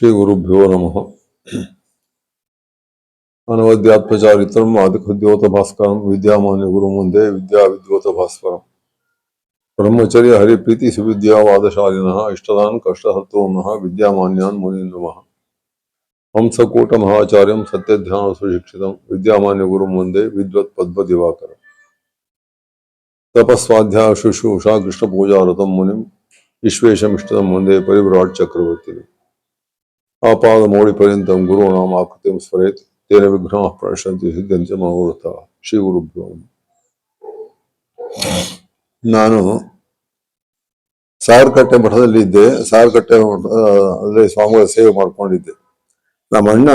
श्रीगुरुभ्यो नमः। अनवद्यात्मचारित्रम् आदिखद्योतभास्करं विद्या वंदे विद्याविद्योतभास्करम्। ब्रह्मचर्य हरिप्रीति सुविद्यावादशालिनः इष्टदान् कष्टसत्त्वमः विद्यामान्यान् मुनीन्द्रमः हंसकूटमहाचार्यं सत्यध्यानसुशिक्षितं विद्यामान्यगुरुं वंदे विद्वत्पद्मदिवाकरम्। तपस्वाध्याय शुश्रूषा कृष्णपूजारतं मुनिम् विश्वेशमिष्टं वंदे परिव्राट् चक्रवर्ती ಗುರುಣಾಂ ಆಕೃತಿಂ ಸ್ಮರೇತ್ ತೇನ ವಿಘ್ನಃ ಪ್ರಣಶಂತಿ ಸಿದ್ಧಂಚ ಮನೋರಥ ಶ್ರೀ ನಮಃ. ನಾನು ಸಾರಕಟ್ಟೆ ಮಠದಲ್ಲಿ ಇದ್ದೆ, ಸಾರಕಟ್ಟೆ ಮಠ ಅಲ್ಲೇ ಸ್ವಾಮಿಗಳ ಸೇವೆ ಮಾಡ್ಕೊಂಡಿದ್ದೆ ನಮ್ಮ ಅಣ್ಣ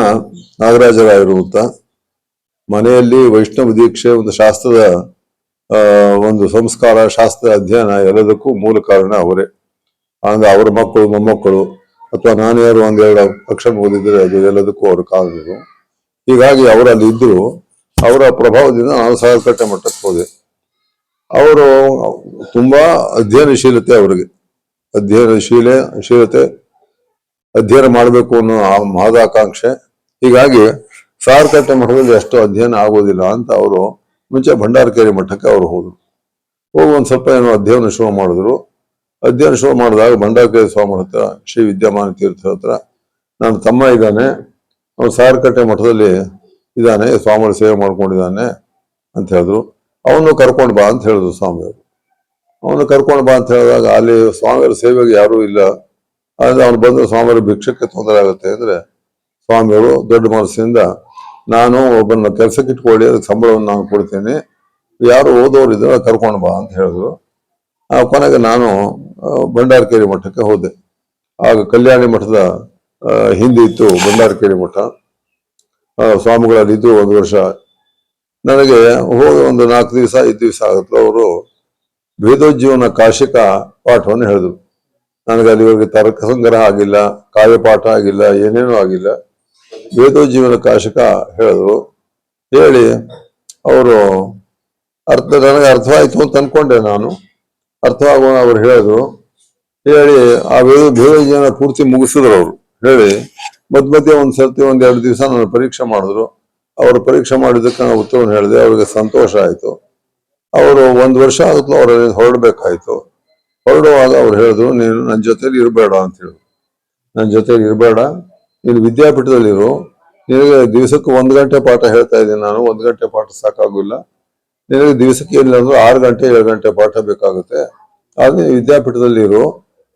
ನಾಗರಾಜರಾಯರು ಅಂತ, ಮನೆಯಲ್ಲಿ ವೈಷ್ಣವ ದೀಕ್ಷೆ ಒಂದು ಶಾಸ್ತ್ರದ ಒಂದು ಸಂಸ್ಕಾರ ಶಾಸ್ತ್ರ ಅಧ್ಯಯನ ಎಲ್ಲದಕ್ಕೂ ಮೂಲ ಕಾರಣ ಅವರೇ ಅಂದ್ರೆ ಅವರ ಮಕ್ಕಳು, ಮೊಮ್ಮಕ್ಕಳು ಅಥವಾ ನಾನು ಯಾರು ಒಂದೆರಡು ಅಕ್ಷರ ಓದಿದ್ರೆ ಅದು ಎಲ್ಲದಕ್ಕೂ ಅವರು ಕಾರಣರು. ಹೀಗಾಗಿ ಅವರಲ್ಲಿ ಇದ್ರು, ಅವರ ಪ್ರಭಾವದಿಂದ ನಾನು ಸಾಗರಕಟ್ಟೆ ಮಟ್ಟಕ್ಕೆ ಹೋದೆ. ಅವರು ತುಂಬಾ ಅಧ್ಯಯನಶೀಲತೆ ಅವರಿಗೆ. ಅಧ್ಯಯನಶೀಲೆ, ಶೀಲತೆ, ಅಧ್ಯಯನ ಮಾಡಬೇಕು ಅನ್ನೋ ಆ ಮಹದಾಕಾಂಕ್ಷೆ ಹೀಗಾಗಿ ಸಾರಕಟ್ಟೆ ಮಠದಲ್ಲಿ ಅಷ್ಟು ಅಧ್ಯಯನ ಆಗೋದಿಲ್ಲ ಅಂತ ಅವರು ಮುಂಚೆ ಭಂಡಾರಕೇರಿ ಮಠಕ್ಕೆ ಅವರು ಹೋದರು. ಹೋಗಿ ಒಂದು ಸ್ವಲ್ಪ ಏನೋ ಅಧ್ಯಯನ ಶುರು ಮಾಡಿದ್ರು. ಅಧ್ಯಯನ ಶುರು ಮಾಡಿದಾಗ ಭಂಡಾರಕೇರಿ ಸ್ವಾಮಿ ಹತ್ರ ಶ್ರೀ ವಿದ್ಯಮಾನ ತೀರ್ಥ ಹತ್ರ. ನನ್ನ ತಮ್ಮ ಇದ್ದಾನೆ. ಅವನು ಸಾರಕಟ್ಟೆ ಮಠದಲ್ಲಿ ಇದ್ದಾನೆ. ಸ್ವಾಮಿಗಳ ಸೇವೆ ಮಾಡ್ಕೊಂಡಿದ್ದಾನೆ ಅಂತ ಹೇಳಿದ್ರು. ಅವನು ಕರ್ಕೊಂಡು ಬಾ ಅಂತ ಹೇಳಿದ್ರು ಸ್ವಾಮಿಯವರು. ಅವನು ಕರ್ಕೊಂಡು ಬಾ ಅಂತ ಹೇಳಿದಾಗ ಅಲ್ಲಿ ಸ್ವಾಮಿಯರ ಸೇವೆಗೆ ಯಾರೂ ಇಲ್ಲ. ಆದರೆ ಅವನು ಬಂದು ಸ್ವಾಮಿಯವರು ಭಿಕ್ಷಕ್ಕೆ ತೊಂದರೆ ಆಗುತ್ತೆ ಅಂದರೆ ಸ್ವಾಮಿಯವರು ದೊಡ್ಡ ಮನಸ್ಸಿನಿಂದ, ನಾನು ಒಬ್ಬನ ಕೆಲಸಕ್ಕೆ ಇಟ್ಕೊಳ್ಳಿ, ಅದಕ್ಕೆ ಸಂಬಳವನ್ನು ನಾನು ಕೊಡ್ತೇನೆ. ಯಾರು ಓದೋರು ಇದ್ರೆ ಕರ್ಕೊಂಡು ಬಾ ಅಂತ ಹೇಳಿದ್ರು. ಕೊನೆಗೆ ನಾನು ಬಂಡಾರಕೇರಿ ಮಠಕ್ಕೆ ಹೋದೆ. ಆಗ ಕಲ್ಯಾಣಿ ಮಠದ ಹಿಂದೆ ಇತ್ತು ಭಂಡಾರಕೇರಿ ಮಠ. ಸ್ವಾಮಿಗಳಲ್ಲಿದ್ದು ಒಂದು ವರ್ಷ. ನನಗೆ ಹೋಗಿ ಒಂದು ನಾಲ್ಕು ದಿವಸ, ಐದು ದಿವಸ ಆಗುತ್ತೆ ಅವರು ಭೇದೋಜ್ಜೀವನ ಕಾಶಿಕ ಪಾಠವನ್ನು ಹೇಳಿದ್ರು. ನನಗೆ ಅಲ್ಲಿವರೆಗೆ ತರ್ಕ ಸಂಗ್ರಹ ಆಗಿಲ್ಲ ಕಾವ್ಯಪಾಠ ಆಗಿಲ್ಲ, ಏನೇನೂ ಆಗಿಲ್ಲ. ವೇದೋಜ್ಜೀವನ ಕಾಶಕ ಹೇಳಿದ್ರು. ಹೇಳಿ, ಅವರು ಅರ್ಥ, ನನಗೆ ಅರ್ಥವಾಯಿತು ಅಂತ ಅನ್ಕೊಂಡೆ ನಾನು. ಅರ್ಥವಾಗುವ ಅವ್ರು ಹೇಳಿದ್ರು ಹೇಳಿ ಆ ವೇದ ದೇವಜ್ಞಾನ ಪೂರ್ತಿ ಮುಗಿಸಿದ್ರು ಅವರು. ಹೇಳಿ ಮಧ್ಯ ಮಧ್ಯೆ ಒಂದ್ ಸರ್ತಿ ಒಂದ್ ಎರಡು ದಿವಸ ನನ್ನ ಪರೀಕ್ಷೆ ಮಾಡಿದ್ರು. ಅವರು ಪರೀಕ್ಷೆ ಮಾಡಿದ್ದಕ್ಕೆ ನಾನು ಉತ್ತರವನ್ನು ಹೇಳಿದೆ, ಅವರಿಗೆ ಸಂತೋಷ ಆಯ್ತು. ಅವರು ಒಂದು ವರ್ಷ ಆಗುತ್ತೋ ಅವ್ರ ಹೊರಡ್ಬೇಕಾಯ್ತು. ಹೊರಡುವಾಗ ಅವ್ರು ಹೇಳಿದ್ರು, ನೀನು ನನ್ನ ಜೊತೆಲಿ ಇರಬೇಡ ಅಂತ ಹೇಳಿದ್ರು. ನನ್ನ ಜೊತೆಲಿ ಇರಬೇಡ, ನೀನು ವಿದ್ಯಾಪೀಠದಲ್ಲಿರು. ನಿನಗೆ ದಿವಸಕ್ಕೆ ಒಂದ್ ಗಂಟೆ ಪಾಠ ಹೇಳ್ತಾ ಇದ್ದೀನಿ ನಾನು, ಒಂದ್ ಗಂಟೆ ಪಾಠ ಸಾಕಾಗಿಲ್ಲ ನಿನಗೆ ದಿವಸಕ್ಕೆ ಏನಿಲ್ಲ ಅಂದ್ರೆ ಆರು ಗಂಟೆ, ಏಳು ಗಂಟೆ ಪಾಠ ಬೇಕಾಗುತ್ತೆ. ಆದರೆ ವಿದ್ಯಾಪೀಠದಲ್ಲಿರು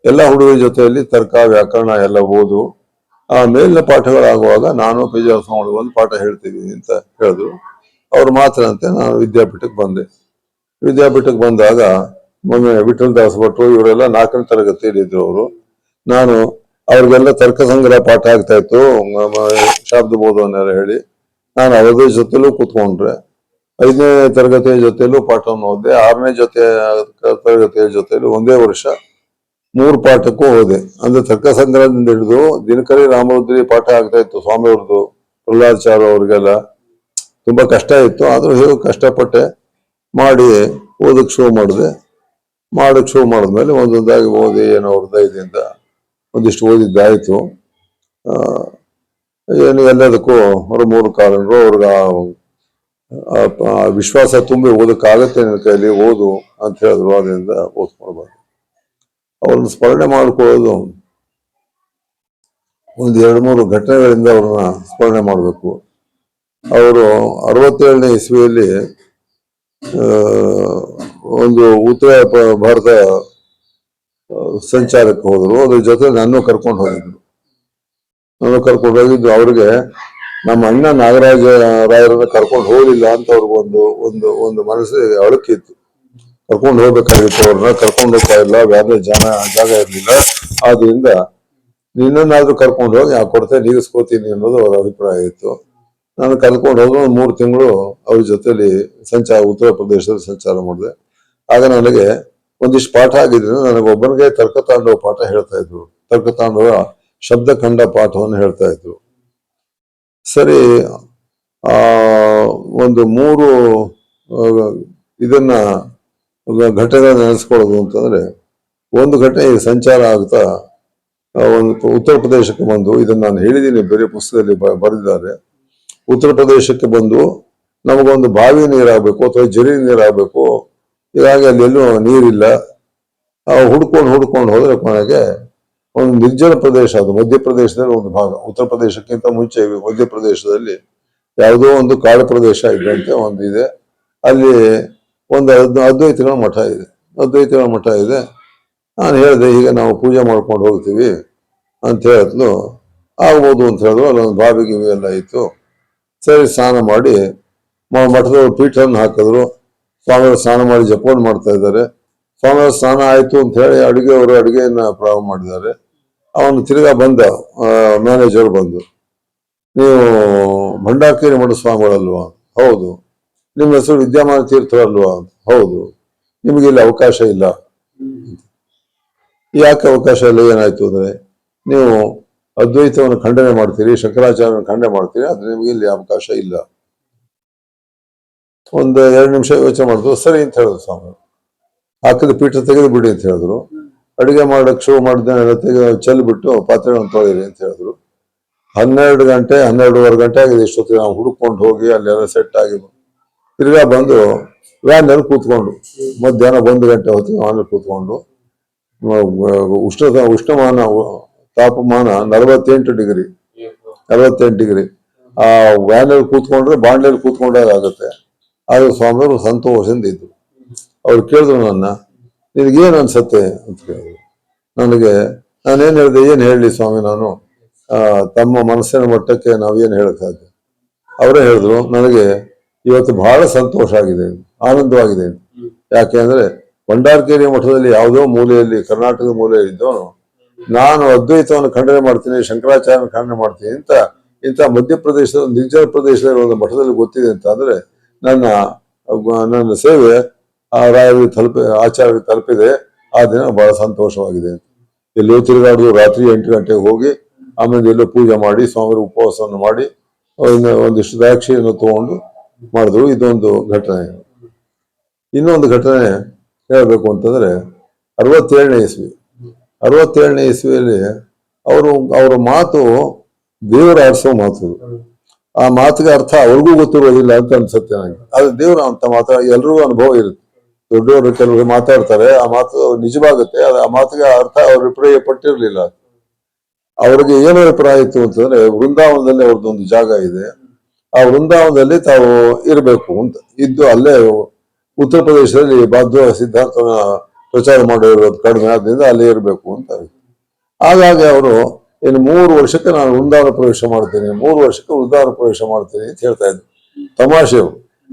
ಎಲ್ಲ ಹುಡುಗರ ಜೊತೆಯಲ್ಲಿ ತರ್ಕ, ವ್ಯಾಕರಣ ಎಲ್ಲ ಓದು. ಆ ಮೇಲಿನ ಪಾಠಗಳಾಗುವಾಗ ನಾನು ಪಿ ಜಿ ಸ್ವಾಮಿ ಒಂದು ಪಾಠ ಹೇಳ್ತೀವಿ ಅಂತ ಹೇಳಿದ್ರು. ಅವ್ರು ಮಾತ್ರ ಅಂತ ನಾನು ವಿದ್ಯಾಪೀಠಕ್ಕೆ ಬಂದೆ. ವಿದ್ಯಾಪೀಠಕ್ಕೆ ಬಂದಾಗ ಮೊನ್ನೆ ವಿಠಲ್ ದಾಸ್ ಭಟ್ರು ಇವರೆಲ್ಲ ನಾಲ್ಕನೇ ತರಗತಿಯಲ್ಲಿ ಇದ್ರು ಅವರು. ನಾನು ಅವ್ರಿಗೆಲ್ಲ ತರ್ಕ ಸಂಗ್ರಹ ಪಾಠ ಆಗ್ತಾ ಇತ್ತು. ಶಾಬ್ದ ಬೋಧವನ್ನೆಲ್ಲ ಹೇಳಿ ನಾನು ಅವರ ಜೊತೆಲೂ ಕೂತ್ಕೊಂಡ್ರೆ. ಐದನೇ ತರಗತಿಯ ಜೊತೆಯಲ್ಲೂ ಪಾಠವನ್ನು ಓದಿದೆ, ಆರನೇ ಜೊತೆ, ತರಗತಿಯ ಜೊತೆಯಲ್ಲೂ ಒಂದೇ ವರ್ಷ ಮೂರು ಪಾಠಕ್ಕೂ ಹೋದೆ ಅಂದ್ರೆ ತರ್ಕ ಸಂಗ್ರಹದಿಂದ ಹಿಡಿದು ದಿನಕರಿ ರಾಮರುದ್ರಿ ಪಾಠ ಆಗ್ತಾ ಇತ್ತು ಸ್ವಾಮಿ ಅವ್ರದ್ದು ಚಾರು ಅವ್ರಿಗೆಲ್ಲ. ತುಂಬಾ ಕಷ್ಟ ಇತ್ತು, ಆದ್ರೂ ಹೇಗೆ ಕಷ್ಟಪಟ್ಟೆ ಮಾಡಿ ಓದಕ್ಕೆ ಶುರು ಮಾಡಿದೆ. ಮಾಡಕ್ ಶುರು ಮಾಡಿದ್ಮೇಲೆ ಒಂದೊಂದಾಗಿ ಓದಿ ಏನೋ ಹೃದಯದಿಂದ ಒಂದಿಷ್ಟು ಓದಿದ್ದಾಯ್ತು. ಏನು ಎಲ್ಲದಕ್ಕೂ ಅವ್ರ ಮೂರು ಕಾರಣರು ಅವ್ರಿಗೆ ವಿಶ್ವಾಸ ತುಂಬಿ ಓದಕ್ಕಾಗತ್ತೆ ನನ್ನ ಕೈಲಿ, ಓದು ಅಂತ ಹೇಳಿದ್ರು. ಅದರಿಂದ ಓದ್ಕೊಳ್ಬಾರ್ದು ಅವ್ರನ್ನ ಸ್ಮರಣೆ ಮಾಡಿಕೊಳ್ಳೋದು ಒಂದು ಎರಡು ಮೂರು ಘಟನೆಗಳಿಂದ ಅವ್ರನ್ನ ಸ್ಮರಣೆ ಮಾಡಬೇಕು. ಅವರು ಅರವತ್ತೇಳನೇ ಇಸ್ವಿಯಲ್ಲಿ ಒಂದು ಉತ್ತರ ಭಾರತ ಸಂಚಾರಕ್ಕೆ ಹೋದರು. ಅದ್ರ ಜೊತೆ ನನ್ನ ಕರ್ಕೊಂಡು ಹೋಗಿದ್ರು. ನಾನು ಕರ್ಕೊಂಡು ಹೋಗಿದ್ದು ಅವ್ರಿಗೆ ನಮ್ಮ ಅಣ್ಣ ನಾಗರಾಜ ರಾಯರನ್ನ ಕರ್ಕೊಂಡು ಹೋಗಲಿಲ್ಲ ಅಂತ ಅವ್ರಿಗೆ ಒಂದು ಒಂದು ಮನಸ್ಸಿಗೆ ಅಳಕಿತ್ತು ಕರ್ಕೊಂಡು ಹೋಗ್ಬೇಕಾಗಿತ್ತು ಅವ್ರನ್ನ ಕರ್ಕೊಂಡು ಹೋಗ್ತಾ ಇಲ್ಲ, ಬೇರೆ ಜನ, ಜಾಗ ಇರಲಿಲ್ಲ. ಆದ್ರಿಂದ ನಿನ್ನನ್ನಾದ್ರೂ ಕರ್ಕೊಂಡು ಹೋಗಿ, ಆ ಕೊರತೆ ನೀಗಿಸ್ಕೋತೀನಿ ಅನ್ನೋದು ಅವರ ಅಭಿಪ್ರಾಯ ಇತ್ತು. ನಾನು ಕರ್ಕೊಂಡು ಹೋದ್ರೆ ಒಂದು ಮೂರು ತಿಂಗಳು ಅವ್ರ ಜೊತೆಲಿ ಸಂಚಾರ, ಉತ್ತರ ಪ್ರದೇಶದಲ್ಲಿ ಸಂಚಾರ ಮಾಡಿದೆ. ಆಗ ನನಗೆ ಒಂದಿಷ್ಟು ಪಾಠ ಆಗಿದ್ರೆ ನನಗೆ ಒಬ್ಬನಿಗೆ ತರ್ಕತಾಂಡವ ಪಾಠ ಹೇಳ್ತಾ ಇದ್ರು. ತರ್ಕತಾಂಡವ ಶಬ್ದಖಂಡ ಪಾಠವನ್ನು ಹೇಳ್ತಾ ಇದ್ರು. ಸರಿ, ಆ, ಒಂದು ಮೂರು ಇದನ್ನ ಘಟನೆ ನೆನೆಸ್ಕೊಳ್ಳೋದು ಅಂತಂದ್ರೆ, ಒಂದು ಘಟನೆ ಸಂಚಾರ ಆಗ್ತಾ ಒಂದು ಉತ್ತರ ಪ್ರದೇಶಕ್ಕೆ ಬಂದು, ಇದನ್ನು ನಾನು ಹೇಳಿದ್ದೀನಿ ಬೇರೆ ಪುಸ್ತಕದಲ್ಲಿ ಬರೆದಿದ್ದಾರೆ. ಉತ್ತರ ಪ್ರದೇಶಕ್ಕೆ ಬಂದು, ನಮಗೊಂದು ಬಾವಿ ನೀರಾಗಬೇಕು ಅಥವಾ ಜರಿ ನೀರಾಗಬೇಕು ಅಲ್ಲಿ ಎಲ್ಲೂ ನೀರಿಲ್ಲ. ಹುಡ್ಕೊಂಡು ಹುಡ್ಕೊಂಡು ಹೋದ್ರೆ ಕೊನೆಗೆ ಒಂದು ನಿರ್ಜನ ಪ್ರದೇಶ, ಅದು ಮಧ್ಯಪ್ರದೇಶದಲ್ಲಿ ಒಂದು ಭಾಗ. ಉತ್ತರ ಪ್ರದೇಶಕ್ಕಿಂತ ಮುಂಚೆ ಮಧ್ಯಪ್ರದೇಶದಲ್ಲಿ ಯಾವುದೋ ಒಂದು ಕಾಡು ಪ್ರದೇಶ ಇದ್ದಂತೆ ಒಂದು ಇದೆ. ಅಲ್ಲಿ ಒಂದು ಅದ್- ಅದ್ವೈತಗಳ ಮಠ ಇದೆ. ಅದ್ವೈತಗಳ ಮಠ ಇದೆ. ನಾನು ಹೇಳಿದೆ, ಈಗ ನಾವು ಪೂಜೆ ಮಾಡ್ಕೊಂಡು ಹೋಗ್ತೀವಿ ಅಂತ ಹೇಳಿದ್ಲು ಆಗ್ಬೋದು ಅಂತ ಹೇಳಿದ್ರು. ಅಲ್ಲೊಂದು ಗಿವಿ ಎಲ್ಲ ಇತ್ತು. ಸರಿ, ಸ್ನಾನ ಮಾಡಿ ಮಠದವ್ರು ಪೀಠವನ್ನು ಹಾಕಿದ್ರು. ಸ್ವಾಮಿಗಳು ಸ್ನಾನ ಮಾಡಿ ಜಪವನ್ನು ಮಾಡ್ತಾ ಇದ್ದಾರೆ. ಸ್ವಾಮಿಯವ್ರ ಸ್ನಾನ ಆಯ್ತು ಅಂತ ಹೇಳಿ ಅಡುಗೆಯವರು ಅಡುಗೆಯನ್ನ ಪ್ರಾರಂಭ ಮಾಡಿದ್ದಾರೆ. ಅವನು ತಿರ್ಗಾ ಬಂದ ಮ್ಯಾನೇಜರ್ ಬಂದು. ನೀವು ಭಂಡಾರಕೇರಿ ಮಠ ಸ್ವಾಮಿಗಳಲ್ವಾ? ಹೌದು. ನಿಮ್ಮ ಹೆಸರು ವಿದ್ಯಮಾನ ತೀರ್ಥರಲ್ವಾ ಹೌದು. ನಿಮಗೆ ಇಲ್ಲಿ ಅವಕಾಶ ಇಲ್ಲ. ಯಾಕೆ ಅವಕಾಶ ಇಲ್ಲ? ಏನಾಯ್ತು ಅಂದ್ರೆ, ನೀವು ಅದ್ವೈತವನ್ನು ಖಂಡನೆ ಮಾಡ್ತೀರಿ, ಶಂಕರಾಚಾರ್ಯನ ಖಂಡನೆ ಮಾಡ್ತೀರಿ, ಆದ್ರೆ ನಿಮಗೆ ಇಲ್ಲಿ ಅವಕಾಶ ಇಲ್ಲ. ಒಂದು ಎರಡು ನಿಮಿಷ ಯೋಚನೆ ಮಾಡಿದ್ರು ಸರಿ ಅಂತ ಹೇಳಿದ್ರು ಸ್ವಾಮಿ. ಹಾಕಿದ ಪೀಠ ತೆಗೆದು ಬಿಡಿ ಅಂತ ಹೇಳಿದ್ರು. ಅಡುಗೆ ಮಾಡಕ್ ಶೋ ಮಾಡಿದ್ದನ್ನೆಲ್ಲ ತೆಗೆದು ಚೆಲ್ಬಿಟ್ಟು ಪಾತ್ರೆಗಳನ್ನು ತೊಳೆಯಿರಿ ಅಂತ ಹೇಳಿದ್ರು. ಹನ್ನೆರಡು ಗಂಟೆ, ಹನ್ನೆರಡುವರೆ ಗಂಟೆ ಆಗಿದೆ ಇಷ್ಟೊತ್ತಿಗೆ ನಾವು ಹುಡುಕೊಂಡು ಹೋಗಿ ಅಲ್ಲೆಲ್ಲ ಸೆಟ್ ಆಗಿ ತಿರ್ಗಾ ಬಂದು ವ್ಯಾನಲ್ಲಿ ಕೂತ್ಕೊಂಡು, ಮಧ್ಯಾಹ್ನ ಒಂದು ಗಂಟೆ ಹೊತ್ತಿಗೆ ವ್ಯಾನಲ್ಲಿ ಕೂತ್ಕೊಂಡು ಉಷ್ಣ, ಉಷ್ಣಮಾನ, ತಾಪಮಾನ ನಲವತ್ತೆಂಟು ಡಿಗ್ರಿ ನಲವತ್ತೆಂಟು ಡಿಗ್ರಿ. ಆ ವ್ಯಾನಲ್ಲಿ ಕೂತ್ಕೊಂಡ್ರೆ ಬಾಂಡ್ಲಲ್ಲಿ ಕೂತ್ಕೊಂಡಾಗ ಆಗುತ್ತೆ. ಆದ್ರೆ ಸ್ವಾಮಿಯವರು ಸಂತೋಷದಿಂದ ಇದ್ರು. ಅವ್ರು ಕೇಳಿದ್ರು ನನ್ನ ನಿನಗೇನು ಅನ್ಸತ್ತೆ? ಅಂತ ಕೇಳಿದ್ರು. ನನಗೆ, ನಾನೇನು ಹೇಳಿದೆ, ಏನು ಹೇಳಲಿ ಸ್ವಾಮಿ ನಾನು? ತಮ್ಮ ಮನಸ್ಸಿನ ಮಟ್ಟಕ್ಕೆ ನಾವೇನು ಹೇಳೋಕ್ಕಾಗ ಅವರೇ ಹೇಳಿದ್ರು, ನನಗೆ ಇವತ್ತು ಬಹಳ ಸಂತೋಷ ಆಗಿದೆ, ಆನಂದವಾಗಿದೆ. ಯಾಕೆ ಅಂದರೆ, ಭಂಡಾರಕೇರಿ ಮಠದಲ್ಲಿ ಯಾವುದೋ ಮೂಲೆಯಲ್ಲಿ, ಕರ್ನಾಟಕದ ಮೂಲೆಯಲ್ಲಿ ಇದ್ದವನು, ನಾನು ಅದ್ವೈತವನ್ನು ಖಂಡನೆ ಮಾಡ್ತೀನಿ, ಶಂಕರಾಚಾರ್ಯನ ಖಂಡನೆ ಮಾಡ್ತೀನಿ ಅಂತ, ಇಂಥ ಮಧ್ಯಪ್ರದೇಶದ ನಿರ್ಜನ ಪ್ರದೇಶದಲ್ಲಿ ಒಂದು ಮಠದಲ್ಲಿ ಗೊತ್ತಿದೆ ಅಂತ ಅಂದರೆ, ನನ್ನ ನನ್ನ ಸೇವೆ ಆ ರಾಯರಿಗೆ ತಲುಪಿ ಆಚಾರ್ಯರಿಗೆ ತಲುಪಿದೆ. ಆ ದಿನ ಬಹಳ ಸಂತೋಷವಾಗಿದೆ. ಎಲ್ಲೋ ತಿರುಗಾಡುದು, ರಾತ್ರಿ ಎಂಟು ಗಂಟೆಗೆ ಹೋಗಿ, ಆಮೇಲೆ ಎಲ್ಲೋ ಪೂಜೆ ಮಾಡಿ ಸ್ವಾಮಿ ಉಪವಾಸವನ್ನು ಮಾಡಿ ಒಂದಿಷ್ಟು ದ್ರಾಕ್ಷಿಯನ್ನು ತಗೊಂಡು ಮಾಡಿದ್ರು. ಇದೊಂದು ಘಟನೆ. ಇನ್ನೊಂದು ಘಟನೆ ಹೇಳಬೇಕು ಅಂತಂದ್ರೆ, ಅರವತ್ತೇಳನೇ ಇಸ್ವಿ. ಅರವತ್ತೇಳನೇ ಇಸ್ವಿಯಲ್ಲಿ ಅವರು, ಅವರ ಮಾತು ದೇವರ ಆರಿಸೋ ಮಾತು. ಆ ಮಾತಿಗೆ ಅರ್ಥ ಅವ್ರಿಗೂ ಗೊತ್ತಿರೋದಿಲ್ಲ ಅಂತ ಅನ್ಸುತ್ತೆ ನನಗೆ. ಆದ್ರೆ ದೇವರ ಅಂತ ಮಾತ್ರ ಎಲ್ರಿಗೂ ಅನುಭವ ಇರುತ್ತೆ. ದೊಡ್ಡವರು ಕೆಲವರು ಮಾತಾಡ್ತಾರೆ, ಆ ಮಾತು ನಿಜವಾಗುತ್ತೆ ಆ ಮಾತಿಗೆ ಅರ್ಥ ಅವ್ರ ಅಭಿಪ್ರಾಯ ಪಟ್ಟಿರ್ಲಿಲ್ಲ ಅವ್ರಿಗೆ ಏನು ಅಭಿಪ್ರಾಯ ಇತ್ತು ಅಂತಂದ್ರೆ, ವೃಂದಾವನದಲ್ಲಿ ಅವ್ರದ್ದೊಂದು ಜಾಗ ಇದೆ. ಆ ವೃಂದಾವನದಲ್ಲಿ ತಾವು ಇರಬೇಕು ಅಂತ. ಇದ್ದು ಅಲ್ಲೇ ಉತ್ತರ ಪ್ರದೇಶದಲ್ಲಿ ಬಾಧ್ಯ ಸಿದ್ಧಾಂತನ ಪ್ರಚಾರ ಮಾಡಿರೋದು ಕಡಿಮೆ ಆದ್ರಿಂದ ಅಲ್ಲೇ ಇರಬೇಕು ಅಂತ ಹಾಗಾಗಿ ಅವರು, ಇನ್ನು ಮೂರು ವರ್ಷಕ್ಕೆ ನಾನು ವೃಂದಾವನ ಪ್ರವೇಶ ಮಾಡ್ತೀನಿ, ಮೂರು ವರ್ಷಕ್ಕೆ ವೃಂದಾವನ ಪ್ರವೇಶ ಮಾಡ್ತೀನಿ ಅಂತ ಹೇಳ್ತಾ ಇದ್ದೆ. ತಮಾಷೆ.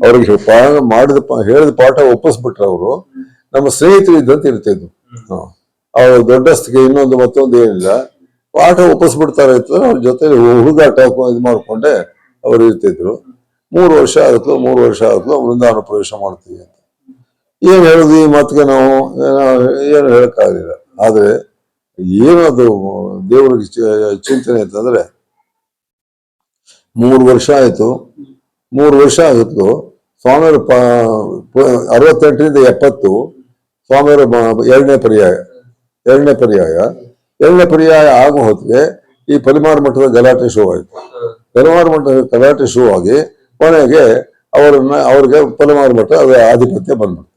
ಅವ್ರಿಗೆ ಮಾಡಿದ ಹೇಳಿದ ಪಾಠ ಒಪ್ಪಿಸ್ಬಿಟ್ರೆ ಅವರು ನಮ್ಮ ಸ್ನೇಹಿತರು ಇದ್ದಂತ ಇರ್ತಿದ್ರು ಹ. ಅವ್ರ ದೊಡ್ಡಸ್ತಿಗೆ ಇನ್ನೊಂದು ಮತ್ತೊಂದು ಏನಿಲ್ಲ. ಪಾಠ ಒಪ್ಪಿಸ್ಬಿಡ್ತಾರೆ ಅಂತಂದ್ರೆ ಅವ್ರ ಜೊತೆ ಹುಡುಗಾಟ ಇದು ಮಾಡ್ಕೊಂಡೆ ಅವ್ರು ಇರ್ತಿದ್ರು. ಮೂರು ವರ್ಷ ಆಗುತ್ತೋ ಮೂರು ವರ್ಷ ಆಗುತ್ತೋ ವೃಂದಾವನ ಪ್ರವೇಶ ಮಾಡ್ತೀವಿ ಅಂತ. ಏನ್ ಹೇಳುದು ಈ ಮಾತಿಗೆ ನಾವು? ಏನೋ- ಹೇಳಕ್ಕಾಗಲಿಲ್ಲ. ಆದ್ರೆ ಏನದು ದೇವ್ರಿಗೆ ಚಿಂತನೆ ಅಂತಂದ್ರೆ ಮೂರು ವರ್ಷ ಆಯ್ತು. ಮೂರು ವರ್ಷ ಆಗಿತ್ತು ಸ್ವಾಮಿಯವರು ಅರವತ್ತೆಂಟರಿಂದ ಎಪ್ಪತ್ತು, ಸ್ವಾಮಿಯವರು ಎರಡನೇ ಪರ್ಯಾಯ ಎರಡನೇ ಪರ್ಯಾಯ. ಎರಡನೇ ಪರ್ಯಾಯ ಆಗೋ ಹೊತ್ತಿಗೆ ಈ ಪರಿಮಾರ ಮಠದ ಗಲಾಟೆ ಶೋ ಆಯಿತು. ಪರಿಮಾರ ಮಠದ ಗಲಾಟೆ ಶೋ ಆಗಿ ಕೊನೆಗೆ ಅವರನ್ನ, ಅವ್ರಿಗೆ ಪರಿಮಾರ ಮಠ ಅದರ ಆಧಿಪತ್ಯ ಬಂದ್ಬಿಡ್ತು.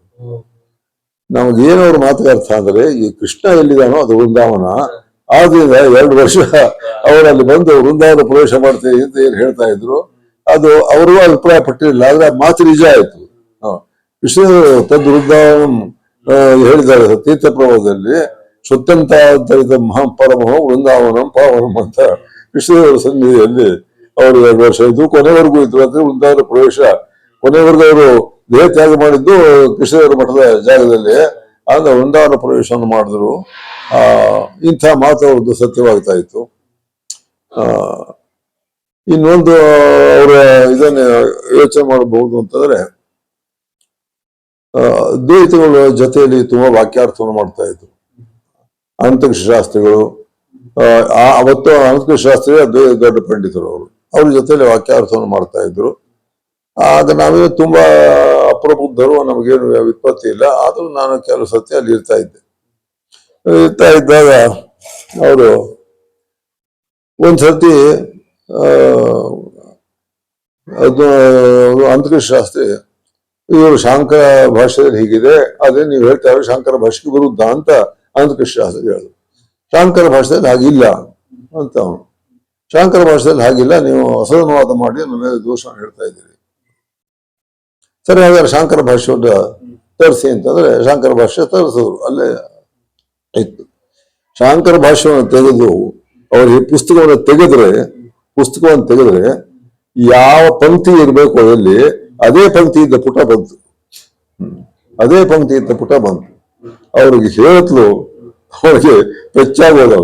ನಮ್ಗೆ ಏನು ಅವ್ರ ಮಾತಿಗೆ ಅರ್ಥ ಅಂದ್ರೆ ಈ ಕೃಷ್ಣ ಎಲ್ಲಿದಾನೋ ಅದು ವೃಂದಾವನ. ಆದ್ರಿಂದ ಎರಡು ವರ್ಷ ಅವರಲ್ಲಿ ಬಂದು ವೃಂದಾವನ ಪ್ರವೇಶ ಮಾಡ್ತೀವಿ ಅಂತ ಏನು ಹೇಳ್ತಾ ಇದ್ರು? ಅದು ಅವರು ಅಭಿಪ್ರಾಯ ಪಟ್ಟಿರಲಿಲ್ಲ ಆದ್ರೆ ಮಾತು ನಿಜ ಆಯ್ತು. ವಿಷ್ಣು ತದ್ ಆ, ಹೇಳಿದ್ದಾರೆ ತೀರ್ಥ ಪ್ರಭಾವದಲ್ಲಿ ಸ್ವತಂತ್ರ ಮಹಾ ಪರಮಃ ವೃಂದಾವನಂ ಪಾವನಂ ಅಂತ ವಿಷ್ಣುದೇವರ ಸನ್ನಿಧಿಯಲ್ಲಿ ಅವರು ಎರಡು ವರ್ಷ ಇದ್ದು ಕೊನೆವರೆಗೂ ಇತ್ತು. ಅಂದ್ರೆ ವೃಂದಾವನ ಪ್ರವೇಶ ಕೊನೆವರೆಗೂ ಅವರು ದೇಹ ತ್ಯಾಗ ಮಾಡಿದ್ದು ಕೃಷ್ಣದೇವರ ಮಠದ ಜಾಗದಲ್ಲಿ. ಆಗ ವೃಂದಾವನ ಪ್ರವೇಶವನ್ನು ಮಾಡಿದ್ರು. ಆ ಇಂಥ ಮಾತು ಅವ್ರದ್ದು ಸತ್ಯವಾಗ್ತಾ ಇತ್ತು. ಆ ಇನ್ನೊಂದು, ಅವರ ಇದನ್ನ ಯೋಚನೆ ಮಾಡಬಹುದು ಅಂತಂದ್ರೆ ದ್ವೈತಗಳ ಜೊತೆಯಲ್ಲಿ ತುಂಬಾ ವಾಕ್ಯಾರ್ಥವನ್ನು ಮಾಡ್ತಾ ಇದ್ರು. ಅನಂತಕೃಷ್ಣ ಶಾಸ್ತ್ರಿಗಳು ಅವತ್ತು ಅನಂತಕೃಷ್ಣ ಶಾಸ್ತ್ರಿ ದೊಡ್ಡ ಪಂಡಿತರು ಅವರು. ಅವ್ರ ಜೊತೆಯಲ್ಲಿ ವಾಕ್ಯಾರ್ಥವನ್ನು ಮಾಡ್ತಾ ಇದ್ರು. ಆಗ ನಾವೇ ತುಂಬಾ ಅಪ್ರಬುದ್ಧರು, ನಮಗೇನು ವಿಪತ್ತಿ ಇಲ್ಲ. ಆದ್ರೂ ನಾನು ಕೆಲವು ಸತ್ಯ ಅಲ್ಲಿ ಇರ್ತಾ ಇದ್ದೆ. ಇರ್ತಾ ಇದ್ದಾಗ, ಅವರು ಒಂದ್ಸರ್ತಿ ಅದು ಅಂತರಿಕ್ಷ ಶಾಸ್ತ್ರಿ ಇವರು ಶಾಂಕರ ಭಾಷೆಯಲ್ಲಿ ಹೀಗಿದೆ, ಅದೇ ನೀವು ಹೇಳ್ತಾರೆ ಶಾಂಕರ ಭಾಷೆಗೆ ವಿರುದ್ಧ ಅಂತ ಅಂತರಿಕ್ಷ ಶಾಸ್ತ್ರಿ ಹೇಳಿದ್ರು ಶಾಂಕರ ಭಾಷೆಯಲ್ಲಿ ಹಾಗಿಲ್ಲ ಅಂತ ಅವನು. ಶಾಂಕರ ಭಾಷೆಯಲ್ಲಿ ಹಾಗಿಲ್ಲ, ನೀವು ಅಸದನುವಾದ ಮಾಡಿ ನನ್ನ ಮೇಲೆ ದೋಷ ಹೇಳ್ತಾ ಇದ್ದೀರಿ. ಸರಿ, ಹಾಗಾದ್ರೆ ಶಾಂಕರ ಭಾಷೆಯನ್ನ ತರಿಸಿ ಅಂತಂದ್ರೆ ಶಾಂಕರ ಭಾಷೆ ತರಿಸಿದ್ರು, ಅಲ್ಲೇ ಇತ್ತು. ಶಾಂಕರ ಭಾಷೆಯನ್ನು ತೆಗೆದು, ಅವರು ಈ ಪುಸ್ತಕವನ್ನು ತೆಗೆದ್ರೆ ಪುಸ್ತಕವನ್ನು ತೆಗೆದ್ರೆ ಯಾವ ಪಂಕ್ತಿ ಇರಬೇಕು ಅದರಲ್ಲಿ ಅದೇ ಪಂಕ್ತಿ ಇದ್ದ ಪುಟ ಬಂತು. ಅದೇ ಪಂಕ್ತಿ ಇದ್ದ ಪುಟ ಬಂತು. ಅವ್ರಿಗೆ ಹೇಳತ್ಲು ಅವ್ರಿಗೆ ಅವರು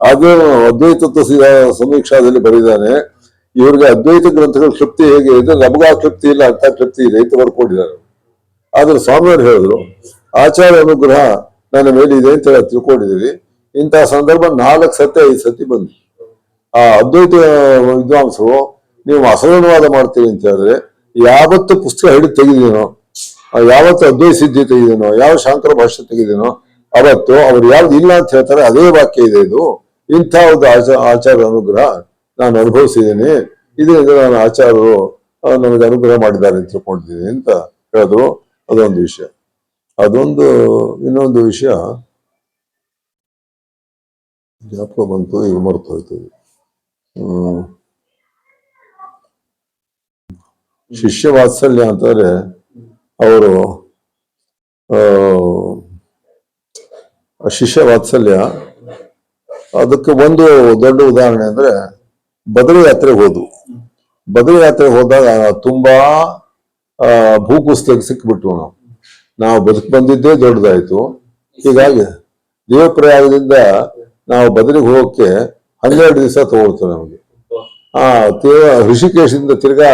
ಅದೇನು ಅದ್ವೈತತ್ವ ಸಮೀಕ್ಷಾದಲ್ಲಿ ಬರೆದಿದ್ದಾನೆ ಇವ್ರಿಗೆ ಅದ್ವೈತ ಗ್ರಂಥಗಳ ತೃಪ್ತಿ ಹೇಗೆ ಇದೆ, ನಮಗ ತೃಪ್ತಿ ಇಲ್ಲ, ಅಂತ ತೃಪ್ತಿ ಇದೆ ಅಂತ ಬರ್ಕೊಂಡಿದ್ದಾರೆ ಆದ್ರೆ ಸ್ವಾಮಿಯವರು ಹೇಳಿದ್ರು ಆಚಾರ ಅನುಗ್ರಹ ನನ್ನ ಮೇಲೆ ಇದೆ ಅಂತ ಹೇಳಿ ತಿಳ್ಕೊಂಡಿದ್ದೀರಿ ಇಂತಹ ಸಂದರ್ಭ ನಾಲ್ಕು ಸತಿ ಐದು ಸತಿ ಬಂದು ಆ, ಅದ್ವೈತ ವಿದ್ವಾಂಸರು, ನೀವು ಅಸಲನುವಾದ ಮಾಡ್ತೀರಿ ಅಂತ ಹೇಳಿದ್ರೆ, ಯಾವತ್ತು ಪುಸ್ತಕ ಹಿಡಿದು ತೆಗೆದಿನೋ ಯಾವತ್ತು ಅದ್ವೈತ ಸಿದ್ಧಿ ತೆಗೆದಿನೋ ಯಾವ ಶಾಂಕರ ಭಾಷೆ ತೆಗೆದಿನೋ ಅವತ್ತು ಅವ್ರು ಯಾವ್ದು ಇಲ್ಲ ಅಂತ ಹೇಳ್ತಾರೆ, ಅದೇ ವಾಕ್ಯ ಇದೆ ಇದು. ಇಂಥ ಒಂದು ಆಚ, ಆಚಾರ ಅನುಗ್ರಹ ನಾನು ಅನುಭವಿಸಿದ್ದೀನಿ. ಇದರಿಂದ ನಾನು ಆಚಾರರು ನಮಗೆ ಅನುಗ್ರಹ ಮಾಡಿದ್ದಾರೆ ಅಂತ ತಿಳ್ಕೊಂಡಿದ್ದೀನಿ ಅಂತ ಹೇಳಿದ್ರು. ಅದೊಂದು ವಿಷಯ. ಅದೊಂದು, ಇನ್ನೊಂದು ವಿಷಯ. ಜ್ಞಾಪಕ ಬಂತು, ಈಗ ಮರ್ತು ಹೋಯ್ತು ಶಿಷ್ಯ ವಾತ್ಸಲ್ಯ ಅಂತಂದ್ರೆ ಅವರು ಶಿಷ್ಯ ವಾತ್ಸಲ್ಯ, ಅದಕ್ಕೆ ಒಂದು ದೊಡ್ಡ ಉದಾಹರಣೆ ಅಂದ್ರೆ ಬದರಿ ಯಾತ್ರೆಗೆ ಹೋದ್ವು. ಬದರಿ ಯಾತ್ರೆಗೆ ಹೋದಾಗ ತುಂಬಾ ಭೂಕುಸಿತಕ್ಕೆ ಸಿಕ್ಬಿಟ್ವು ನಾವು. ನಾವು ಬದುಕು ಬಂದಿದ್ದೇ ದೊಡ್ಡದಾಯ್ತು. ಹೀಗಾಗಿ ದೇವಪ್ರಯಾಗದಿಂದ ನಾವು ಬದಲಿಗೆ ಹೋಗಕ್ಕೆ ಹನ್ನೆರಡು ದಿವಸ ತಗೊಳ್ತು ನಮಗೆ. ಆ ಹೃಷಿಕೇಶದಿಂದ ತಿರ್ಗಾ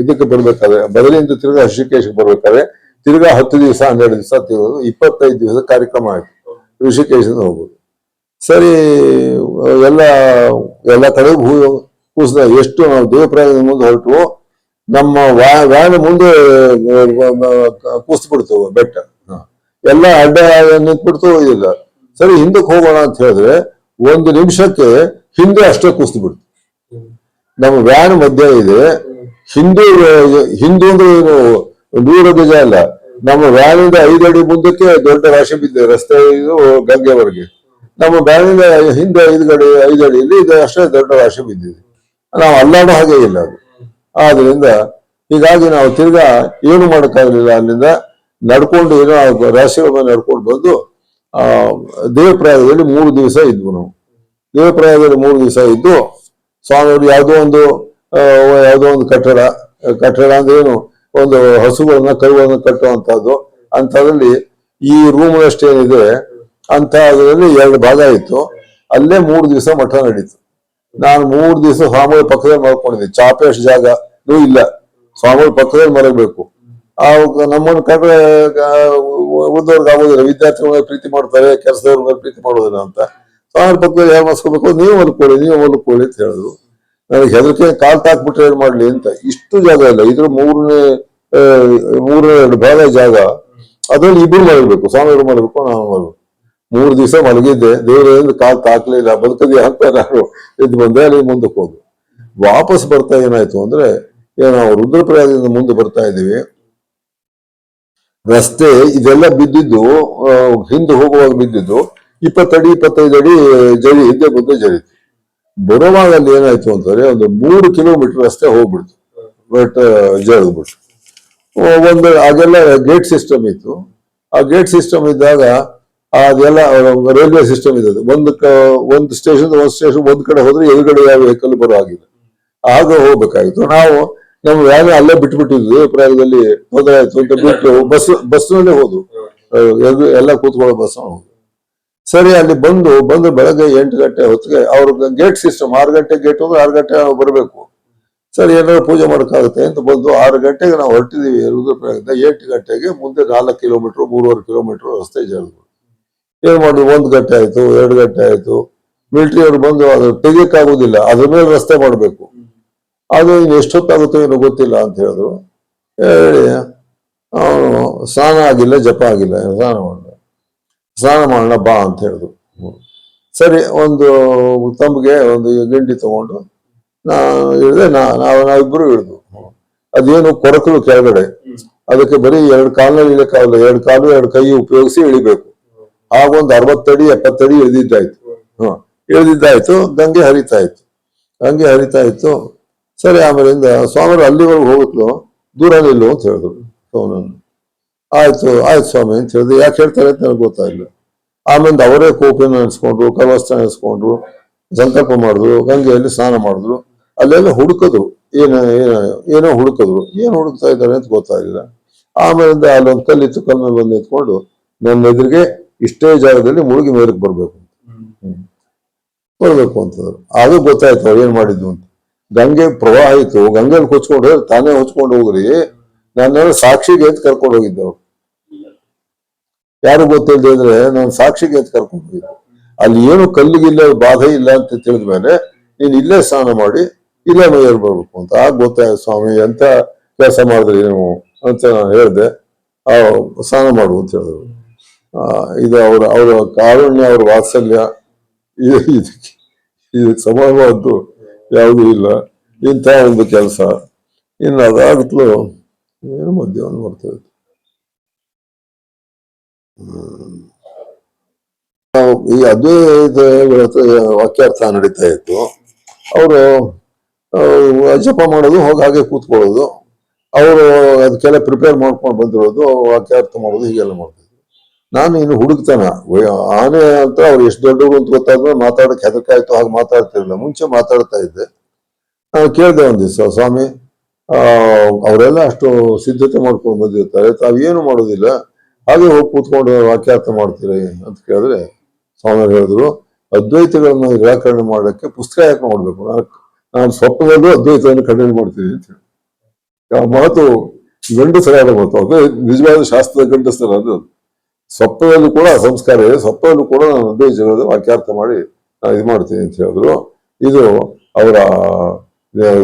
ಇದಕ್ಕೆ ಬರ್ಬೇಕಾದ್ರೆ ಬದಲಿಯಿಂದ ತಿರ್ಗಾ ಋಷಿಕೇಶಕ್ಕೆ ಬರ್ಬೇಕಾದ್ರೆ, ತಿರ್ಗಾ ಹತ್ತು ದಿವಸ, ಹನ್ನೆರಡು ದಿವಸ ತಿರುಗೋದು, ಇಪ್ಪತ್ತೈದು ದಿವಸ ಕಾರ್ಯಕ್ರಮ ಆಯ್ತು. ಋಷಿಕೇಶದಿಂದ ಹೋಗೋದು. ಸರಿ, ಎಲ್ಲ ಎಲ್ಲ ಕಡೆ ಹೂ, ಕೂಸಿದ ಎಷ್ಟು ನಾವು ದೇವಪ್ರಾಯದ ಮುಂದೆ ಹೊರಟು ನಮ್ಮ ವ್ಯಾ, ವ್ಯಾನ್ ಮುಂದೆ ಕೂಸ್ಬಿಡ್ತು ಬೆಟ್ಟ. ಎಲ್ಲ ಅಡ್ಡ ನಿಂತ್ಬಿಡ್ತು ಇಲ್ಲ ಸರಿ, ಹಿಂದಕ್ಕೆ ಹೋಗೋಣ ಅಂತ ಹೇಳಿದ್ರೆ ಒಂದು ನಿಮಿಷಕ್ಕೆ ಹಿಂದೆ ಅಷ್ಟೇ ಕೂಸ್ತು ಬಿಡ್ತು. ನಮ್ಮ ವ್ಯಾನ್ ಮಧ್ಯ ಇದೆ. ಹಿಂದೂ ಹಿಂದೂ ಅಂದ್ರೆ ಏನು, ನೂರ ಗಜ ಅಲ್ಲ. ನಮ್ಮ ವ್ಯಾನಿಂದ ಐದು ಅಡಿ ಮುಂದಕ್ಕೆ ದೊಡ್ಡ ರಾಶಿ ಬಿದ್ದೆ ರಸ್ತೆ ಇದು ಗಂಗೆವರೆಗೆ. ನಮ್ಮ ವ್ಯಾನಿಂದ ಹಿಂದೆ ಐದು ಗಡಿ, ಐದು ಅಡಿಯಲ್ಲಿ ಇದು, ಅಷ್ಟೇ ದೊಡ್ಡ ರಾಶಿ ಬಿದ್ದಿದೆ. ನಾವು ಅಲ್ಲಾಡೋ ಹಾಗೆ ಇಲ್ಲ ಅದು. ಆದ್ರಿಂದ ಹೀಗಾಗಿ ನಾವು ತಿರ್ಗಾ ಏನು ಮಾಡೋಕ್ಕಾಗಲಿಲ್ಲ ಅಲ್ಲಿಂದ ನಡ್ಕೊಂಡು ಏನೋ ರಾಶಿ ಮೇಲೆ ನಡ್ಕೊಂಡು ಬಂದು ದೇವಪ್ರಾಯದಲ್ಲಿ ಮೂರು ದಿವಸ ಇದ್ವು ನಾವು. ದೇವಪ್ರಾಯದಲ್ಲಿ ಮೂರು ದಿವಸ ಇದ್ದು, ಸ್ವಾಮಿಯವರು ಯಾವುದೋ ಒಂದು ಯಾವುದೋ ಒಂದು ಕಟ್ಟಡ ಕಟ್ಟಡ ಅಂದ್ರೆ ಏನು, ಒಂದು ಹಸುಗಳನ್ನ, ಕರುಗಳನ್ನ ಕಟ್ಟುವಂತಹದ್ದು. ಅಂಥದ್ರಲ್ಲಿ ಈ ರೂಮ್ ಏನಿದೆ, ಅಂತಹದ್ರಲ್ಲಿ ಎರಡು ಭಾಗ ಇತ್ತು. ಅಲ್ಲೇ ಮೂರು ದಿವಸ ಮಠ ನಡೀತು. ನಾನು ಮೂರು ದಿವಸ ಸ್ವಾಮಿಗಳ ಪಕ್ಕದಲ್ಲಿ ಮಲ್ಕೊಂಡಿದ್ದೆ. ಚಾಪೆ ಅಷ್ಟು ಜಾಗ ಇಲ್ಲ ಸ್ವಾಮಿಗಳ ಪಕ್ಕದಲ್ಲಿ ಮಲಗಬೇಕು. ನಮ್ಮನ್ನು ಕಡೆ ಉಳಿದವ್ರಿಗೆ ಆಗೋದಿಲ್ಲ. ವಿದ್ಯಾರ್ಥಿಗಳ ಪ್ರೀತಿ ಮಾಡ್ತಾರೆ ಕೆಲಸದವ್ರ ಪ್ರೀತಿ ಮಾಡೋದಿಲ್ಲ ಅಂತ. ಸ್ವಾಮಿ ಪಕ್ಕದಲ್ಲಿ ಯಾರು ಮಸ್ಕೋಬೇಕು ನೀವು ಹೊಲ್ಕೊಳ್ಳಿ ನೀವು ಹೊಲ್ಕೊಳ್ಳಿ ಅಂತ ಹೇಳಿದ್ರು. ನನಗೆ ಹೆದರಿಕೆ, ಕಾಲ್ ತಾಕ್ಬಿಟ್ರೆ ಏನ್ ಮಾಡ್ಲಿ ಅಂತ. ಇಷ್ಟು ಜಾಗ ಇಲ್ಲ. ಇದ್ರ ಮೂರನೇ ಮೂರನೇ, ಎರಡು ಭಾಗ ಜಾಗ. ಅದ್ರಲ್ಲಿ ಇಬ್ರು ಮಲಗಬೇಕು. ಸ್ವಾಮಿಗಳು ಮಲಗಬೇಕು, ನಾನು ಮೂರು ದಿವಸ ಮಲಗಿದ್ದೆ. ದೇವರಿಂದ ಕಾಲ್ ತಾಕ್ಲಿಲ್ಲ. ಬದುಕದಿ ಅಂತ ನಾನು ಇದು ಬಂದೆ, ಅಲ್ಲಿ ಮುಂದಕ್ಕೆ ಹೋದ್ರು ವಾಪಸ್ ಬರ್ತಾ ಏನಾಯ್ತು ಅಂದ್ರೆ, ಏನೋ ರುದ್ರಪ್ರಯಾಗದಿಂದ ಮುಂದೆ ಬರ್ತಾ ಇದ್ದೀವಿ. ರಸ್ತೆ ಇದೆಲ್ಲ ಬಿದ್ದಿದ್ದು ಹಿಂದೆ ಹೋಗುವಾಗ ಬಿದ್ದಿದ್ದು, ಇಪ್ಪತ್ತಡಿ, ಇಪ್ಪತ್ತೈದು ಅಡಿ ಜಡಿ ಹಿಂದೆ ಮುಂದೆ ಜರಿ. ಬರುವಾಗ ಅಲ್ಲಿ ಏನಾಯ್ತು ಅಂತಂದ್ರೆ ಒಂದು ಮೂರು ಕಿಲೋಮೀಟರ್ ರಸ್ತೆ ಹೋಗ್ಬಿಡ್ತು. ಬಟ್ ಜರಿದ್ಬಿಟ್ಟು ಒಂದು, ಅದೆಲ್ಲ ಗೇಟ್ ಸಿಸ್ಟಮ್ ಇತ್ತು. ಆ ಗೇಟ್ ಸಿಸ್ಟಮ್ ಇದ್ದಾಗ, ಅದೆಲ್ಲ ರೈಲ್ವೆ ಸಿಸ್ಟಮ್ ಇದ್ದದ್ದು. ಒಂದು ಒಂದು ಸ್ಟೇಷನ್ ಒಂದು ಸ್ಟೇಷನ್ ಒಂದ್ ಕಡೆ ಹೋದ್ರೆ ಎದುರುಗಡೆ ಯಾವ ವೆಹಿಕಲ್ ಬರೋ ಹಾಗಿಲ್ಲ. ಆಗ ಹೋಗ್ಬೇಕಾಗಿತ್ತು. ನಾವು ನಮ್ಮ ವ್ಯಾನ್ ಅಲ್ಲೇ ಬಿಟ್ಬಿಟ್ಟಿದ್ವಿ ಪ್ರಯಾಗದಲ್ಲಿ ಹೋದ್ರೆ ಆಯ್ತು ಅಂತ ಬಿಟ್ಟು ಬಸ್ ಬಸ್ನಲ್ಲೇ ಹೋದ್ವು. ಎಲ್ಲ ಕೂತ್ಕೊಳ್ಳೋ ಬಸ್ ಹೋದ್ವು ಸರಿ ಅಲ್ಲಿ ಬಂದು ಬಂದು ಬೆಳಗ್ಗೆ ಎಂಟು ಗಂಟೆ ಹೊತ್ತಿಗೆ ಅವ್ರ ಗೇಟ್ ಸಿಸ್ಟಮ್ ಆರು ಗಂಟೆ ಗೇಟ್ ಹೋದ್ರೆ ಆರು ಗಂಟೆ ನಾವು ಬರಬೇಕು. ಸರಿ ಏನಾದ್ರು ಪೂಜೆ ಮಾಡೋಕ್ಕಾಗುತ್ತೆ ಅಂತ ಬಂದು ಆರು ಗಂಟೆಗೆ ನಾವು ಹೊರಟಿದೀವಿ ರುದ್ರಪ್ರಯಾಗದಿಂದ ಎಂಟು ಗಂಟೆಗೆ ಮುಂದೆ ನಾಲ್ಕು ಕಿಲೋಮೀಟರ್ ಮೂರುವರೆ ಕಿಲೋಮೀಟರ್ ರಸ್ತೆ ಜಾಗಗಳು ಏನ್ ಮಾಡುದು ಒಂದು ಗಂಟೆ ಆಯ್ತು ಎರಡು ಗಂಟೆ ಆಯ್ತು. ಮಿಲಿಟರಿ ಅವ್ರು ಬಂದು ಅದು ತೆಗಿಯಕ್ಕಾಗೋದಿಲ್ಲ ಅದ್ರ ಮೇಲೆ ರಸ್ತೆ ಮಾಡಬೇಕು. ಅದು ಇನ್ನು ಎಷ್ಟೊತ್ತಾಗುತ್ತೋ ಏನೋ ಗೊತ್ತಿಲ್ಲ ಅಂತ ಹೇಳಿದ್ರು. ಹೇಳಿ, ಅವನು, ಸ್ನಾನ ಆಗಿಲ್ಲ, ಜಪ ಆಗಿಲ್ಲ, ಸ್ನಾನ ಮಾಡ ಸ್ನಾನ ಮಾಡೋಣ ಬಾ ಅಂತ ಹೇಳಿದ್ರು. ಸರಿ, ಒಂದು ತಂಬಿಗೆ ಒಂದು ಗಿಂಡಿ ತಗೊಂಡು, ನಾ ಇಳಿದೆ ನಾ, ನಾವು ನಾವಿಬ್ಬರು ಇಳಿದ್ವು. ಅದೇನು ಕೊರಕಲು ಕೆಳಗಡೆ. ಅದಕ್ಕೆ ಬರೀ ಎರಡು ಕಾಲ್ನಲ್ಲಿ ಇಳಿಯಕ್ಕಾಗಲ್ಲ, ಎರಡು ಕಾಲು, ಎರಡು ಕೈ ಉಪಯೋಗಿಸಿ ಇಳಿಬೇಕು. ಆಗ ಒಂದು ಅರವತ್ತಡಿ, ಎಪ್ಪತ್ತಡಿ ಇಳಿದಿದ್ದಾಯ್ತು. ಹ್ಮ್. ಇಳಿದಿದ್ದಾಯ್ತು ದಂಗೆ ಹರಿತಾ ಇತ್ತು. ಗಂಗೆ ಹರಿತಾ ಇತ್ತು. ಸರಿ ಆಮೇಲಿಂದ ಸ್ವಾಮಿ ಅಲ್ಲಿವರೆಗೂ ಹೋಗುತ್ತೋ ದೂರ ನಿಲ್ಲು ಅಂತ ಹೇಳಿದ್ರು ಅವನನ್ನು ಆಯ್ತು ಆಯ್ತು ಸ್ವಾಮಿ ಅಂತ ಹೇಳಿದ್ರು. ಯಾಕೆ ಹೇಳ್ತಾರೆ ಅಂತ ನನಗೆ ಗೊತ್ತಾಗಿಲ್ಲ ಆಮೇಲೆ ಅವರೇ ಕೋಪಿನ ನೆನೆಸ್ಕೊಂಡ್ರು ಕವಸ್ತ್ರ ನೆನೆಸ್ಕೊಂಡ್ರು ಸಂಕಲ್ಪ ಮಾಡಿದ್ರು ಗಂಗೆಯಲ್ಲಿ ಸ್ನಾನ ಮಾಡಿದ್ರು. ಅಲ್ಲೆಲ್ಲ ಹುಡುಕಿದ್ರು. ಏನ ಏನ ಏನೋ ಹುಡುಕಿದ್ರು. ಏನು ಹುಡುಕ್ತಾ ಇದ್ದಾರೆ ಅಂತ ಗೊತ್ತಾಗಿಲ್ಲ ಆಮೇಲಿಂದ ಅಲ್ಲೊಂದು ಕಲ್ಲಿತ್ತು ಕಲ್ ಮೇಲೆ ಬಂದು ನಿಂತ್ಕೊಂಡು ನನ್ನ ಎದುರಿಗೆ ಇಷ್ಟೇ ಜಾಗದಲ್ಲಿ ಮುಳುಗಿ ಮೇಲಕ್ಕೆ ಬರ್ಬೇಕು ಬರಬೇಕು ಅಂತಂದ್ರು. ಅದು ಗೊತ್ತಾಯ್ತು ಅವ್ರು ಏನು ಮಾಡಿದ್ದು ಅಂತ. ಗಂಗೆ ಪ್ರವಾಹ ಆಯ್ತು ಗಂಗೆಯಲ್ಲಿ ಕೊಚ್ಕೊಂಡು ತಾನೇ ಹೊಚ್ಕೊಂಡು ಹೋಗ್ರಿ. ನಾನು ಸಾಕ್ಷಿಗೆ ಅಂತ ಕರ್ಕೊಂಡು ಹೋಗಿದ್ದೆ ಯಾರು ಗೊತ್ತಿಲ್ಲದೆ ಅಂದ್ರೆ ನಾನು ಸಾಕ್ಷಿಗೆ ಎತ್ ಕರ್ಕೊಂಡು ಹೋಗಿದ್ದೆ. ಅಲ್ಲಿ ಏನು ಕಲ್ಲಿಗಿಲ್ಲ, ಬಾಧೆ ಇಲ್ಲ ಅಂತ ತಿಳಿದ ಮೇಲೆ ನೀನ್ ಇಲ್ಲೇ ಸ್ನಾನ ಮಾಡಿ, ಇಲ್ಲೇ ಮೈಯರ್ ಬರ್ಬೇಕು ಅಂತ. ಆಗ ಗೊತ್ತಾಯ್ತು, ಸ್ವಾಮಿ, ಎಂತ ಕೆಲಸ ಮಾಡಿದ್ರಿ ನೀವು ಅಂತ ನಾನು ಹೇಳಿದೆ. ಸ್ನಾನ ಮಾಡು ಅಂತ ಹೇಳಿದ್ರು. ಇದು ಅವರ ಅವರ ಕಾರುಣ್ಯ, ಅವರ ವಾತ್ಸಲ್ಯ ಇದು ಇದಕ್ಕೆ ಇದಕ್ಕೆ ಸಮಾನವಾದ್ದು ಯಾವುದೂ ಇಲ್ಲ. ಇಂಥ ಒಂದು ಕೆಲಸ. ಇನ್ನು ಅದಾಗತ್ಲು ಏನು ಮದ್ಯವನ್ನು ಬರ್ತಾ ಇತ್ತು ಈ ಅದ್ವೈತಗಳ ವಾಕ್ಯಾರ್ಥ ನಡೀತಾ ಇತ್ತು. ಅವರು ಜಪ ಮಾಡೋದು, ಹೋಗಿ ಹಾಗೆ ಕೂತ್ಕೊಳ್ಳೋದು. ಅವರು ಅದಕ್ಕೆಲ್ಲ ಪ್ರಿಪೇರ್ ಮಾಡ್ಕೊಂಡು ಬಂದಿರೋದು, ವಾಕ್ಯಾರ್ಥ ಮಾಡೋದು, ಹೀಗೆಲ್ಲ ಮಾಡ್ತಿದ್ರು ನಾನು ಇನ್ನು ಹುಡುಕ್ತಾನ. ಆನೆ ಅಂತ ಅವ್ರು ಎಷ್ಟು ದೊಡ್ಡವರು ಅಂತ ಗೊತ್ತಾದ್ಮೇಲೆ ಮಾತಾಡಕ್ಕೆ ಹೆದರ್ಕಾಯ್ತು, ಹಾಗೆ ಮಾತಾಡ್ತಿರಲಿಲ್ಲ. ಮುಂಚೆ ಮಾತಾಡ್ತಾ ಇದ್ದೆ. ನಾನು ಕೇಳಿದೆ ಒಂದ್ ದಿವಸ, ಸ್ವಾಮಿ ಅವರೆಲ್ಲ ಅಷ್ಟು ಸಿದ್ಧತೆ ಮಾಡ್ಕೊಂಡು ಬಂದಿರ್ತಾರೆ. ತಾವೇನು ಮಾಡೋದಿಲ್ಲ. ಹಾಗೆ ಹೋಗಿ ಕೂತ್ಕೊಂಡು ವಾಕ್ಯಾರ್ಥ ಮಾಡ್ತೀರಿ ಅಂತ ಕೇಳಿದ್ರೆ ಸ್ವಾಮಿ ಹೇಳಿದ್ರು, ಅದ್ವೈತಗಳನ್ನ ನಿರಾಕರಣೆ ಮಾಡೋಕ್ಕೆ ಪುಸ್ತಕ ಯಾಕೆ ನೋಡ್ಬೇಕು? ನಾನು ನಾನು ಸ್ವಪ್ನದಲ್ಲೂ ಅದ್ವೈತವನ್ನು ಖಂಡನೆ ಮಾಡ್ತೀನಿ ಅಂತ ಹೇಳಿ. ಮಾತು ಗಂಡಸರಾದ ಮಾತು ಅದು ನಿಜವಾದ ಶಾಸ್ತ್ರದ ಗಂಡಸರ ಅದು. ಸ್ವಪ್ನದಲ್ಲೂ ಕೂಡ ಸಂಸ್ಕಾರ ಇದೆ. ಸ್ವಪ್ನದಲ್ಲೂ ಕೂಡ ನಾನು ಅದ್ವೈತಗಳ ವಾಕ್ಯಾರ್ಥ ಮಾಡಿ ನಾನು ಇದು ಮಾಡ್ತೀನಿ ಅಂತ ಹೇಳಿದ್ರು. ಇದು ಅವರ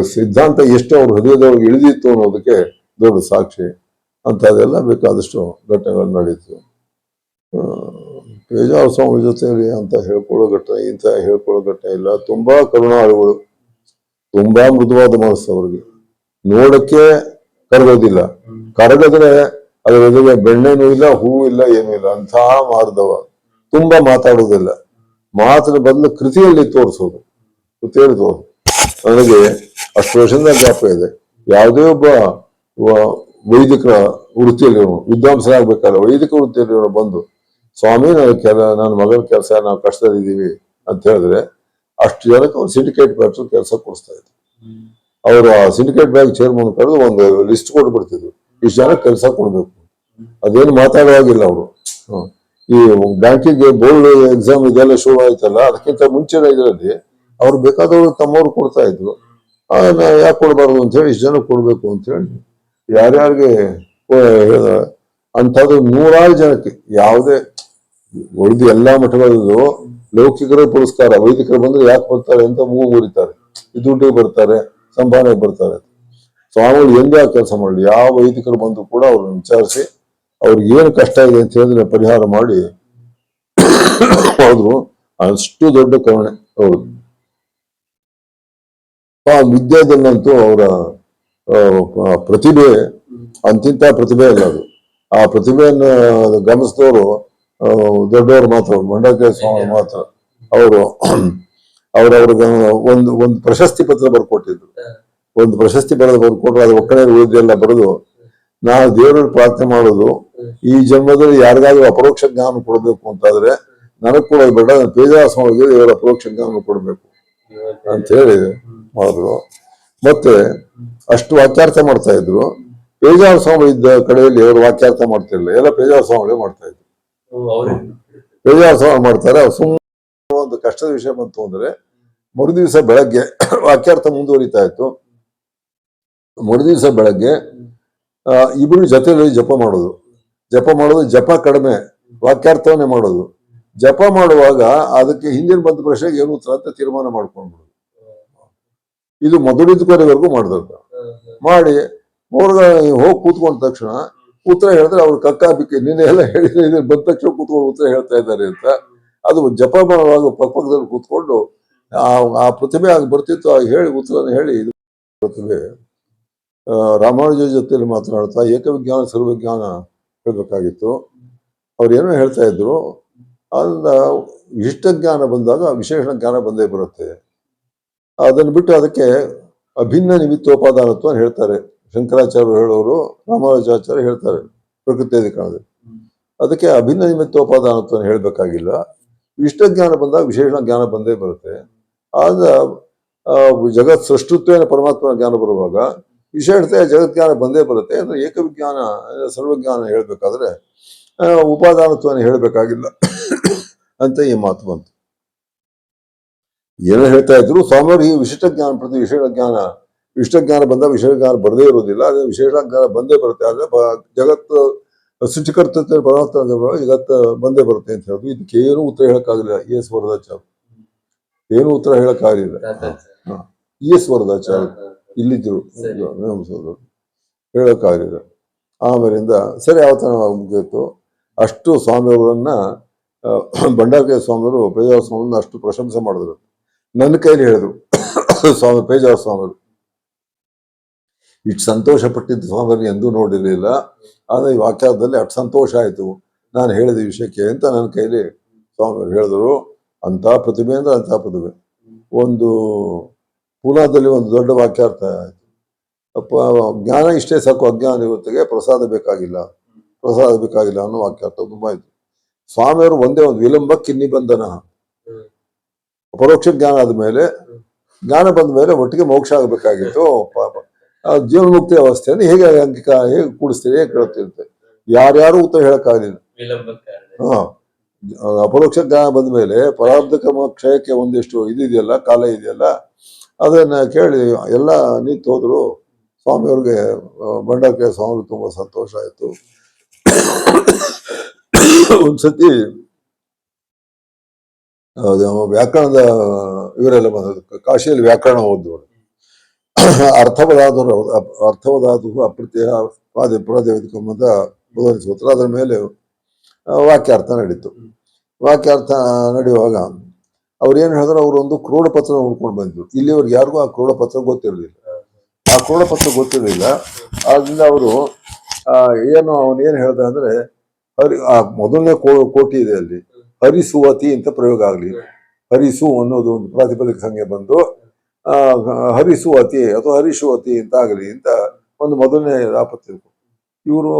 ಸಿದ್ಧಾಂತ ಎಷ್ಟು ಅವ್ರ ಹೃದಯದವ್ರಿಗೆ ಇಳಿದಿತ್ತು ಅನ್ನೋದಕ್ಕೆ ದೊಡ್ಡ ಸಾಕ್ಷಿ ಅಂತ ಅದೆಲ್ಲ ಬೇಕಾದಷ್ಟು ಘಟನೆಗಳು ನಡೀತು. ಆ, ಪೇಜಾವ ಸ್ವಾಮಿ ಜೊತೆಯಲ್ಲಿ ಅಂತ ಹೇಳ್ಕೊಳ್ಳೋ ಘಟನೆ ಇಂಥ ಹೇಳ್ಕೊಳ್ಳೋ ಘಟನೆ ಇಲ್ಲ. ತುಂಬಾ ಕರುಣಾಳುಗಳು ತುಂಬಾ ಮೃದುವಾದ ಮನಸ್ಸು ಅವ್ರಿಗೆ. ನೋಡಕ್ಕೆ ಕರಗೋದಿಲ್ಲ. ಕರಗದ್ರೆ ಅದ್ರ ಜೊತೆಗೆ ಬೆಣ್ಣೆನೂ ಇಲ್ಲ ಹೂ ಇಲ್ಲ ಏನೂ ಇಲ್ಲ ಅಂತ ಮಾರ್ದವ. ತುಂಬಾ ಮಾತಾಡೋದಿಲ್ಲ ಮಾತಿನ ಬದಲು ಕೃತಿಯಲ್ಲಿ ತೋರಿಸೋದು. ಕೃತಿಯಲ್ಲಿ ತೋರಿಸೋದು ನನಗೆ ಅಷ್ಟು ವರ್ಷದಿಂದ ಜ್ಞಾಪಕ ಇದೆ. ಯಾವುದೇ ಒಬ್ಬ ವ- ವೈದಿಕರ ವೃತ್ತಿಯಲ್ಲಿರೋನು ವಿದ್ವಾಂಸರಾಗ್ಬೇಕಾದ್ರೆ ವೈದಿಕ ವೃತ್ತಿಯಲ್ಲಿ ಬಂದು ಸ್ವಾಮಿ ನನ್ನ ಕೆಲ ನನ್ನ ಮಗನ ಕೆಲಸ ನಾವು ಕಷ್ಟದಲ್ಲಿದ್ದೀವಿ ಅಂತ ಹೇಳಿದ್ರೆ ಅಷ್ಟು ಜನಕ್ಕೆ ಅವ್ರು ಸಿಂಡಿಕೇಟ್ ಬ್ಯಾಂಕ್ ಕೆಲಸ ಕೊಡಿಸ್ತಾ ಇದ್ರು. ಅವರು ಆ ಸಿಂಡಿಕೇಟ್ ಬ್ಯಾಂಕ್ ಚೇರ್ಮನ್ ಕರೆದು ಒಂದು ಲಿಸ್ಟ್ ಕೊಟ್ಬಿಡ್ತಿದ್ರು. ಇಷ್ಟು ಜನ ಕೆಲಸ ಕೊಡಬೇಕು. ಅದೇನು ಮಾತಾಡುವಾಗಿಲ್ಲ ಅವರು. ಈ ಬ್ಯಾಂಕಿಗೆ ಬೋರ್ಡ್ ಎಕ್ಸಾಮ್ ಇದೆಲ್ಲ ಶುರು ಆಯ್ತಲ್ಲ, ಅದಕ್ಕಿಂತ ಮುಂಚಿನ ಇದರಲ್ಲಿ ಅವ್ರು ಬೇಕಾದವರು ತಮ್ಮವ್ರು ಕೊಡ್ತಾ ಇದ್ರು. ಯಾಕೆ ಕೊಡಬಾರ್ದು ಅಂತ ಹೇಳಿ ಇಷ್ಟು ಜನ ಕೊಡ್ಬೇಕು ಅಂತ ಹೇಳಿ ಯಾರ್ಯಾರಿಗೆ ಅಂಥದ್ದು ನೂರಾರು ಜನಕ್ಕೆ ಯಾವುದೇ ಉಳಿದು ಎಲ್ಲಾ ಮಠಗಳಲ್ಲೂ ಲೌಕಿಕರ ಪುರಸ್ಕಾರ, ವೈದಿಕರು ಬಂದ್ರೆ ಯಾಕೆ ಬರ್ತಾರೆ ಅಂತ ಮೂಗು ಮುರಿತಾರೆ. ದುಡ್ಡಿಗೆ ಬರ್ತಾರೆ ಸಂಭಾವನೆ ಬರ್ತಾರೆ ಸ್ವಾಮಿಗಳು ಎಂದೇ ಆ ಕೆಲಸ ಮಾಡಲಿ? ಯಾವ ವೈದಿಕರು ಬಂದು ಕೂಡ ಅವ್ರನ್ನ ವಿಚಾರಿಸಿ, ಅವ್ರಿಗೆ ಏನು ಕಷ್ಟ ಇದೆ ಅಂತ ಹೇಳಿದ್ರೆ ಪರಿಹಾರ ಮಾಡಿ ಹೋದ್ರು. ಅಷ್ಟು ದೊಡ್ಡ ಕರುಣೆ, ಹೌದು. ಆ ವಿದ್ಯಾದಲ್ಲಂತೂ ಅವರ ಪ್ರತಿಭೆ, ಅಂತಿಂತ ಪ್ರತಿಭೆ ಅಲ್ಲ ಅದು. ಆ ಪ್ರತಿಭೆಯನ್ನು ಗಮನಿಸಿದವರು ದೊಡ್ಡವರು ಮಾತ್ರ ಮಂಡಕ ಸ್ವಾಮಿ ಮಾತ್ರ. ಅವರು, ಅವರವ್ರಿಗೆ ಒಂದು ಒಂದು ಪ್ರಶಸ್ತಿ ಪತ್ರ ಬರ್ಕೊಟ್ಟಿದ್ರು. ಒಂದು ಪ್ರಶಸ್ತಿ ಬರೆದು ಕೊಟ್ಟರು ಅದು ಒಕ್ಕಣೆ ಉಳಿದೆಲ್ಲ ಬರೆದು ನಾವು ದೇವರಲ್ಲಿ ಪ್ರಾರ್ಥನೆ ಮಾಡೋದು ಈ ಜನ್ಮದಲ್ಲಿ ಯಾರಿಗಾದ್ರೂ ಅಪರೋಕ್ಷ ಜ್ಞಾನ ಕೊಡಬೇಕು ಅಂತಾದ್ರೆ ನನಗ್ ಕೊಡೋದು ಬೇಡ ಪೇಜಾರ ಸ್ವಾಮಿಗೆ ದೇವರ ಅಪರೋಕ್ಷ ಜ್ಞಾನ ಕೊಡಬೇಕು ಅಂತ ಹೇಳಿ ಮಾಡಿದ್ರು. ಮತ್ತೆ ಅಷ್ಟು ವಾಕ್ಯಾರ್ಥ ಮಾಡ್ತಾ ಇದ್ರು. ಪೇಜಾರ ಸ್ವಾಮಿ ಇದ್ದ ಕಡೆಯಲ್ಲಿ ಅವರು ವಾಕ್ಯಾರ್ಥ ಮಾಡ್ತಿರ್ಲಿಲ್ಲ. ಎಲ್ಲ ಪೇಜಾರ ಸ್ವಾಮಿಗಳೇ ಮಾಡ್ತಾ ಇದ್ರು. ಪೇಜಾರ ಸ್ವಾಮಿ ಮಾಡ್ತಾರೆ. ಸುಮ್ಮನೆ ಒಂದು ಕಷ್ಟದ ವಿಷಯ ಬಂತು ಅಂದ್ರೆ ಮರುದಿವಸ ಬೆಳಗ್ಗೆ ವಾಕ್ಯಾರ್ಥ ಮುಂದುವರಿತಾ ಇತ್ತು. ಮರುದಿವಸ ಬೆಳಗ್ಗೆ ಇಬ್ಬರು ಜೊತೆಯಲ್ಲಿ ಜಪ ಮಾಡೋದು. ಜಪ ಮಾಡೋದು ಜಪ ಕಡಿಮೆ ವಾಕ್ಯಾರ್ಥವನ್ನೇ ಮಾಡೋದು. ಜಪ ಮಾಡುವಾಗ ಅದಕ್ಕೆ ಹಿಂದಿನ ಬಂದ ಪ್ರಶ್ನೆಗೆ ಏನು ಉತ್ತರ ಅಂತ ತೀರ್ಮಾನ ಮಾಡ್ಕೊಂಡ್ಬಿಡೋದು. ಇದು ಮೊದಲಿದ್ದವರೆಗೂ ಮಾಡಿದಂತ. ಮಾಡಿ ಮೂರು ಹೋಗಿ ಕೂತ್ಕೊಂಡ ತಕ್ಷಣ ಉತ್ತರ ಹೇಳಿದ್ರೆ ಅವ್ರು ಕಕ್ಕ ಬಿಕ್ಕಿ ನಿನ್ನೆ ಎಲ್ಲ ಹೇಳಿದ್ರೆ ಇದು ಬಂದ ತಕ್ಷಣ ಕೂತ್ಕೊಂಡು ಉತ್ತರ ಹೇಳ್ತಾ ಇದ್ದಾರೆ ಅಂತ. ಅದು ಜಪ ಮಾಡುವಾಗ ಪಕ್ಕದಲ್ಲಿ ಕೂತ್ಕೊಂಡು ಆ ಪ್ರತಿಭೆ ಆಗ ಬರ್ತಿತ್ತು ಆಗ ಹೇಳಿ ಉತ್ತರನ ಹೇಳಿ ಇದು ಪ್ರತಿಭೆ. ಆ, ರಾಮಾನುಜ ಜೊತೆಯಲ್ಲಿ ಮಾತನಾಡ್ತಾ ಏಕವಿಜ್ಞಾನ ಸರ್ವಜ್ಞಾನ ಹೇಳಬೇಕಾಗಿತ್ತು. ಅವ್ರು ಏನೋ ಹೇಳ್ತಾ ಇದ್ರು. ಅದನ್ನ ವಿಶಿಷ್ಟ ಜ್ಞಾನ ಬಂದಾಗ ವಿಶೇಷ ಜ್ಞಾನ ಬಂದೇ ಬರುತ್ತೆ. ಅದನ್ನು ಬಿಟ್ಟು ಅದಕ್ಕೆ ಅಭಿನ್ನ ನಿಮಿತ್ತೋಪಾದಾನತ್ವ ಹೇಳ್ತಾರೆ. ಶಂಕರಾಚಾರ್ಯರು ಹೇಳೋರು ರಾಮಾನುಜಾಚಾರ್ಯ ಹೇಳ್ತಾರೆ. ಪ್ರಕೃತಿ ಕಾಣದೆ. ಅದಕ್ಕೆ ಅಭಿನ್ನ ನಿಮಿತ್ತೋಪಾದಾನತ್ವ ಹೇಳಬೇಕಾಗಿಲ್ಲ. ವಿಶಿಷ್ಟ ಜ್ಞಾನ ಬಂದಾಗ ವಿಶೇಷ ಜ್ಞಾನ ಬಂದೇ ಬರುತ್ತೆ. ಆದ ಜಗತ್ ಸೃಷ್ಟುತ್ವೇನ ಪರಮಾತ್ಮನ ಜ್ಞಾನ ಬರುವಾಗ ವಿಶೇಷತೆಯ ಜಗತ್ಜ್ಞಾನ ಬಂದೇ ಬರುತ್ತೆ. ಅಂದ್ರೆ ಏಕವಿಜ್ಞಾನ ಸರ್ವಜ್ಞಾನ ಹೇಳಬೇಕಾದ್ರೆ ಉಪಾದಾನತ್ವನ ಹೇಳಬೇಕಾಗಿಲ್ಲ. ಅಂತ ಈ ಮಾತು ಬಂತು. ಏನೋ ಹೇಳ್ತಾ ಇದ್ರು ಸ್ವಾಮಿಯವರು ಈ ವಿಶಿಷ್ಟ ಜ್ಞಾನ ಪ್ರತಿ ವಿಶೇಷ ಜ್ಞಾನ ವಿಶಿಷ್ಟ ಜ್ಞಾನ ಬಂದ ವಿಶೇಷ ಜ್ಞಾನ ಬರದೇ ಇರೋದಿಲ್ಲ ಅದೇ ವಿಶೇಷ ಜ್ಞಾನ ಬಂದೇ ಬರುತ್ತೆ. ಆದರೆ ಜಗತ್ತು ಶುಚಿಕರ್ತೃತ್ವ ಪರಮಾತ್ಮ ಜಗತ್ತು ಬಂದೇ ಬರುತ್ತೆ ಅಂತ ಹೇಳಿದ್ರು ಇದಕ್ಕೆ ಏನು ಉತ್ತರ ಹೇಳಕ್ಕಾಗಲಿಲ್ಲ. ಎಸ್ ವರದಾಚಾರ ಏನು ಉತ್ತರ ಹೇಳಕ್ಕಾಗಲಿಲ್ಲ. ಎಸ್ ವರದಾಚಾರ್ಯ. ಇಲ್ಲಿದ್ರು. ಸರಿ. ಹೇಳೋಕ್ಕಾಗಲಿಲ್ಲ ಆಮೇಲಿಂದ ಸರಿ ಯಾವತ್ತನ ಮುಗಿಯಿತು. ಅಷ್ಟು ಸ್ವಾಮಿಯವರನ್ನ ಆ, ಭಂಡಾರಕೆ ಸ್ವಾಮಿಯವರು ಪೇಜಾವ ಸ್ವಾಮಿಯನ್ನ ಅಷ್ಟು ಪ್ರಶಂಸೆ ಮಾಡಿದ್ರು. ನನ್ನ ಕೈಲಿ ಹೇಳಿದ್ರು. ಸ್ವಾಮಿ ಪೇಜಾವ ಸ್ವಾಮಿಯವರು ಇಷ್ಟು ಸಂತೋಷ ಪಟ್ಟಿದ್ದು ಸ್ವಾಮಿಯವ್ರನ್ನ ಎಂದೂ ನೋಡಿರಲಿಲ್ಲ. ಆದರೆ ಈ ವಾಕ್ಯದಲ್ಲಿ ಅಷ್ಟು ಸಂತೋಷ ಆಯಿತು. ನಾನು ಹೇಳಿದ ವಿಷಯಕ್ಕೆ ಅಂತ ನನ್ನ ಕೈಲಿ ಸ್ವಾಮಿಯವರು ಹೇಳಿದ್ರು. ಅಂಥ ಪ್ರತಿಭೆ ಅಂದ್ರೆ ಅಂಥ ಪ್ರತಿಭೆ. ಒಂದು ಪುನಾದಲ್ಲಿ ಒಂದು ದೊಡ್ಡ ವಾಕ್ಯಾರ್ಥ ಆಯ್ತು. ಅಪ್ಪ ಜ್ಞಾನ ಇಷ್ಟೇ ಸಾಕು ಅಜ್ಞಾನ ಇವತ್ತಿಗೆ ಪ್ರಸಾದ ಬೇಕಾಗಿಲ್ಲ. ಪ್ರಸಾದ ಬೇಕಾಗಿಲ್ಲ ಅನ್ನೋ ವಾಕ್ಯಾರ್ಥ ತುಂಬಾ ಆಯ್ತು. ಸ್ವಾಮಿಯವರು ಒಂದೇ ಒಂದು ವಿಲಂಬ ಕಿನ್ನಿ ಬಂಧನ ಪರೋಕ್ಷ ಜ್ಞಾನ ಆದ ಮೇಲೆ ಜ್ಞಾನ ಬಂದ ಮೇಲೆ ಒಟ್ಟಿಗೆ ಮೋಕ್ಷ ಆಗಬೇಕಾಗಿತ್ತು. ಪಾಪ ಜೀವನ್ಮುಕ್ತಿ ಅವಸ್ಥೆಯನ್ನು ಹೇಗೆ ಅಂಕಿಕ ಹೇಗೆ ಕೂಡಿಸ್ತೀರಿ ಹೇಗೆ ಕೇಳುತ್ತಿರುತ್ತೆ ಯಾರ್ಯಾರು ಉತ್ತರ ಹೇಳಕ್ಕಾಗಲಿಲ್ಲ. ಹಾ ಅಪರೋಕ್ಷ ಜ್ಞಾನ ಬಂದ ಮೇಲೆ ಪರಾಬ್ಧ ಕರ್ಮ ಕ್ಷಯಕ್ಕೆ ಒಂದಿಷ್ಟು ಇದಿದೆಯಲ್ಲ ಕಾಲ ಇದೆಯಲ್ಲ ಅದನ್ನ ಕೇಳಿ ಎಲ್ಲ ನಿಂತು ಹೋದ್ರು. ಸ್ವಾಮಿಯವ್ರಿಗೆ ಬಂಡಕ್ಕೆ ಸ್ವಾಮಿ ತುಂಬಾ ಸಂತೋಷ ಆಯಿತು. ಒಂದ್ಸತಿ ವ್ಯಾಕರಣದ, ಇವರೆಲ್ಲ ಬಂದದ್ದು ಕಾಶಿಯಲ್ಲಿ ವ್ಯಾಕರಣ ಓದಿದವರು ಅರ್ಥವದಾದರು ಅರ್ಥವದಾದು ಅಪ್ರತಿಯ ಪಾದ ಪ್ರಾದೇವಿಕಂ ಅಂತ ಬೋಧನೆ ಸೂತ್ರ. ಅದರ ಮೇಲೆ ವಾಕ್ಯಾರ್ಥ ನಡೀತು. ವಾಕ್ಯಾರ್ಥ ನಡೆಯುವಾಗ ಅವ್ರು ಏನು ಹೇಳಿದ್ರು, ಅವರು ಒಂದು ಕ್ರೋಡ ಪತ್ರ ಹುಡ್ಕೊಂಡು ಬಂದಿದ್ರು ಅವ್ರಿಗೆ ಯಾರಿಗೂ ಆ ಕ್ರೋಡ ಪತ್ರ ಗೊತ್ತಿರಲಿಲ್ಲ. ಆ ಕ್ರೋಡ ಪತ್ರ ಗೊತ್ತಿರಲಿಲ್ಲ. ಆದ್ರಿಂದ ಅವರು ಏನು ಅವನು ಏನು ಹೇಳ್ದ ಅಂದ್ರೆ, ಹರಿ, ಆ ಮೊದಲನೇ ಕೋಟಿ ಇದೆ ಅಲ್ಲಿ. ಹರಿಸುವತಿ ಅಂತ ಪ್ರಯೋಗ ಆಗಲಿ. ಹರಿಸು ಅನ್ನೋದು ಒಂದು ಪ್ರಾತಿಪದಿಕ ಸಂಖ್ಯೆ ಬಂದು ಹರಿಸುವತಿ ಅಥವಾ ಹರಿಸುವತಿ ಅಂತ ಆಗಲಿ ಅಂತ ಒಂದು ಮೊದಲನೇ ಆಪತ್ತು ಇವರು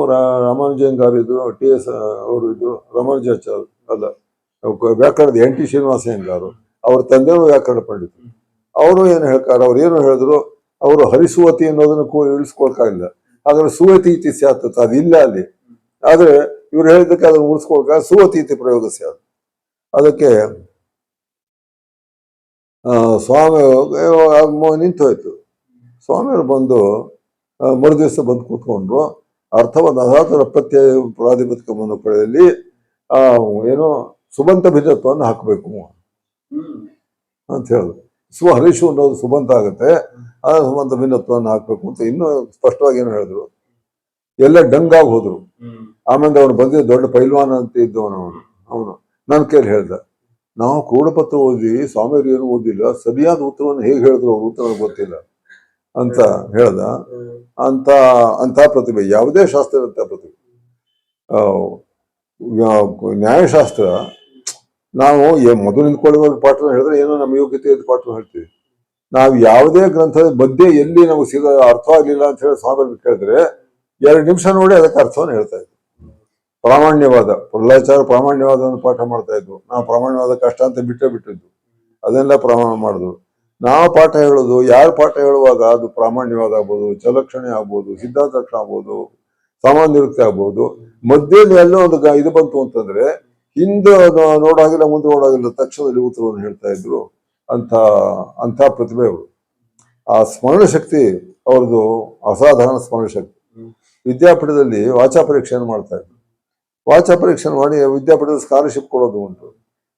ರಾಮಾನುಜಂಗಾರು ಇದ್ರು, ಟಿ ಎಸ್, ಅವರು ಇದ್ರು, ರಾಮಾನುಜಾಚಾರ್ಯ ಅಲ್ಲ. ವ್ಯಾಕರಣದ ಎನ್ ಟಿ ಶ್ರೀನಿವಾಸ ಎಂದರು ಅವ್ರ? ತಂದೆಯವರು ವ್ಯಾಕರಣ ಪಂಡಿತರು. ಅವರು ಏನು ಹೇಳ್ತಾರೆ? ಅವ್ರು ಏನು ಹೇಳಿದ್ರು? ಅವರು ಹರಿಸುವತಿ ಅನ್ನೋದನ್ನು ಕೂ ಇಳಿಸ್ಕೊಳ್ಕಾಗಿಲ್ಲ ಆದರೆ ಸುವತಿ ಇತಿ ಸ್ಯಾತ್ ಅಂತ ಅದು ಇಲ್ಲ ಅಲ್ಲಿ. ಆದರೆ ಇವ್ರು ಹೇಳಿದ್ದಕ್ಕೆ ಅದನ್ನು ಉಳಿಸ್ಕೊಳ್ಕ ಸುವತಿ ಇತಿ ಪ್ರಯೋಗ ಸ್ಯಾತ್. ಅದಕ್ಕೆ ಸ್ವಾಮಿ ನಿಂತು ಹೋಯ್ತು ಸ್ವಾಮಿಯವರು ಬಂದು ಆ, ಮರು ದಿವಸ ಬಂದು ಕೂತ್ಕೊಂಡ್ರು. ಅರ್ಥವನ್ನು ಅಧಾತರ ಪ್ರತ್ಯಯ ಪ್ರಾತಿಪದಿಕ ಮನೋಕಳೆಯಲ್ಲಿ ಆ ಏನೋ ಸುಬಂತ ಬೀಜತ್ವವನ್ನು ಹಾಕಬೇಕು. ಅಂತ ಹೇಳಿದ್ರು. ಹರೀಶು ಅನ್ನೋದು ಸುಬಂತ ಆಗುತ್ತೆ. ಆ ಸುಬಂತ ಭಿನ್ನತ್ವವನ್ನು ಹಾಕಬೇಕು ಅಂತ ಇನ್ನೂ ಸ್ಪಷ್ಟವಾಗಿ ಏನು ಹೇಳಿದ್ರು. ಎಲ್ಲ ಡಂಗಾಗಿ ಹೋದ್ರು. ಆಮೇಲೆ ಅವನು ಬಂದಿದ್ದ ದೊಡ್ಡ ಪೈಲ್ವಾನ್ ಅಂತ ಇದ್ದವನು ಅವನು. ಅವನು. ನನ್ನ ಕೈಯಲ್ಲಿ ಹೇಳ್ದ ನಾವು ಕೂಡಪತ್ರ ಓದಿ ಸ್ವಾಮಿಯವರು ಏನು ಓದಿಲ್ಲ ಸರಿಯಾದ ಉತ್ತರವನ್ನು ಹೇಗೆ ಹೇಳಿದ್ರು ಅವ್ರ ಉತ್ತರ ಗೊತ್ತಿಲ್ಲ ಅಂತ ಹೇಳ್ದ. ಅಂತ ಅಂತ ಪ್ರತಿಭೆ ಯಾವುದೇ ಶಾಸ್ತ್ರ ಇರುತ್ತೆ ಪ್ರತಿಭೆ. ನ್ಯಾಯಶಾಸ್ತ್ರ ನಾವು ಮೊದಲು ನಿಂತ್ಕೊಳ್ಳುವ ಪಾಠ ಹೇಳಿದ್ರೆ ಏನೋ ನಮ್ಮ ಯೋಗ್ಯತೆ ಪಾಠ ಹೇಳ್ತೀವಿ. ನಾವು ಯಾವುದೇ ಗ್ರಂಥದ ಬಗ್ಗೆ ಎಲ್ಲಿ ನಮಗೆ ಸಿಗ ಅರ್ಥ ಆಗಲಿಲ್ಲ ಅಂತ ಹೇಳಿ ಸ್ವಾಮಿ ಕೇಳಿದ್ರೆ ಎರಡು ನಿಮಿಷ ನೋಡಿ ಅದಕ್ಕೆ ಅರ್ಥವನ್ನು ಹೇಳ್ತಾ ಇದ್ವಿ. ಪ್ರಾಮಾಣ್ಯವಾದ ಪ್ರಹ್ಲಾಚಾರ ಪ್ರಾಮಾಣ್ಯವಾದವನ್ನು ಪಾಠ ಮಾಡ್ತಾ ಇದ್ವು. ನಾವು ಪ್ರಾಮಾಣ್ಯವಾದ ಕಷ್ಟ ಅಂತ ಬಿಟ್ಟೇ ಬಿಟ್ಟಿದ್ದು. ಅದನ್ನೆಲ್ಲ ಪ್ರಮಾಣ ಮಾಡಿದ್ರು. ನಾವು ಪಾಠ ಹೇಳೋದು, ಯಾರು ಪಾಠ ಹೇಳುವಾಗ ಅದು ಪ್ರಾಮಾಣ್ಯವಾದ ಆಗ್ಬೋದು ಚಲಕ್ಷಣೆ ಆಗ್ಬೋದು ಸಿದ್ಧಾಂತ ಆಗ್ಬೋದು, ಸಾಮಾನ್ಯ ನಿರುಕ್ತಿ ಆಗ್ಬೋದು. ಮಧ್ಯದಲ್ಲಿ ಎಲ್ಲೋ ಒಂದು ಇದು ಬಂತು ಅಂತಂದ್ರೆ ಹಿಂದೆ ನೋಡಾಗಿಲ್ಲ, ಮುಂದೆ ನೋಡಾಗಿಲ್ಲ, ತಕ್ಷಣದಲ್ಲಿ ಉತ್ತರವನ್ನು ಹೇಳ್ತಾ ಇದ್ರು ಅಂತ ಅಂತ ಪ್ರತಿಭೆ ಅವರು. ಆ ಸ್ಮರಣ ಶಕ್ತಿ ಅವ್ರದ್ದು ಅಸಾಧಾರಣ ಸ್ಮರಣ ಶಕ್ತಿ. ವಿದ್ಯಾಪೀಠದಲ್ಲಿ ವಾಚಾ ಪರೀಕ್ಷೆಯನ್ನು ಮಾಡ್ತಾ ಇದ್ರು. ವಾಚಾ ಪರೀಕ್ಷೆ ಮಾಡಿ ವಿದ್ಯಾಪೀಠದಲ್ಲಿ ಸ್ಕಾಲರ್ಶಿಪ್ ಕೊಡೋದು ಉಂಟು.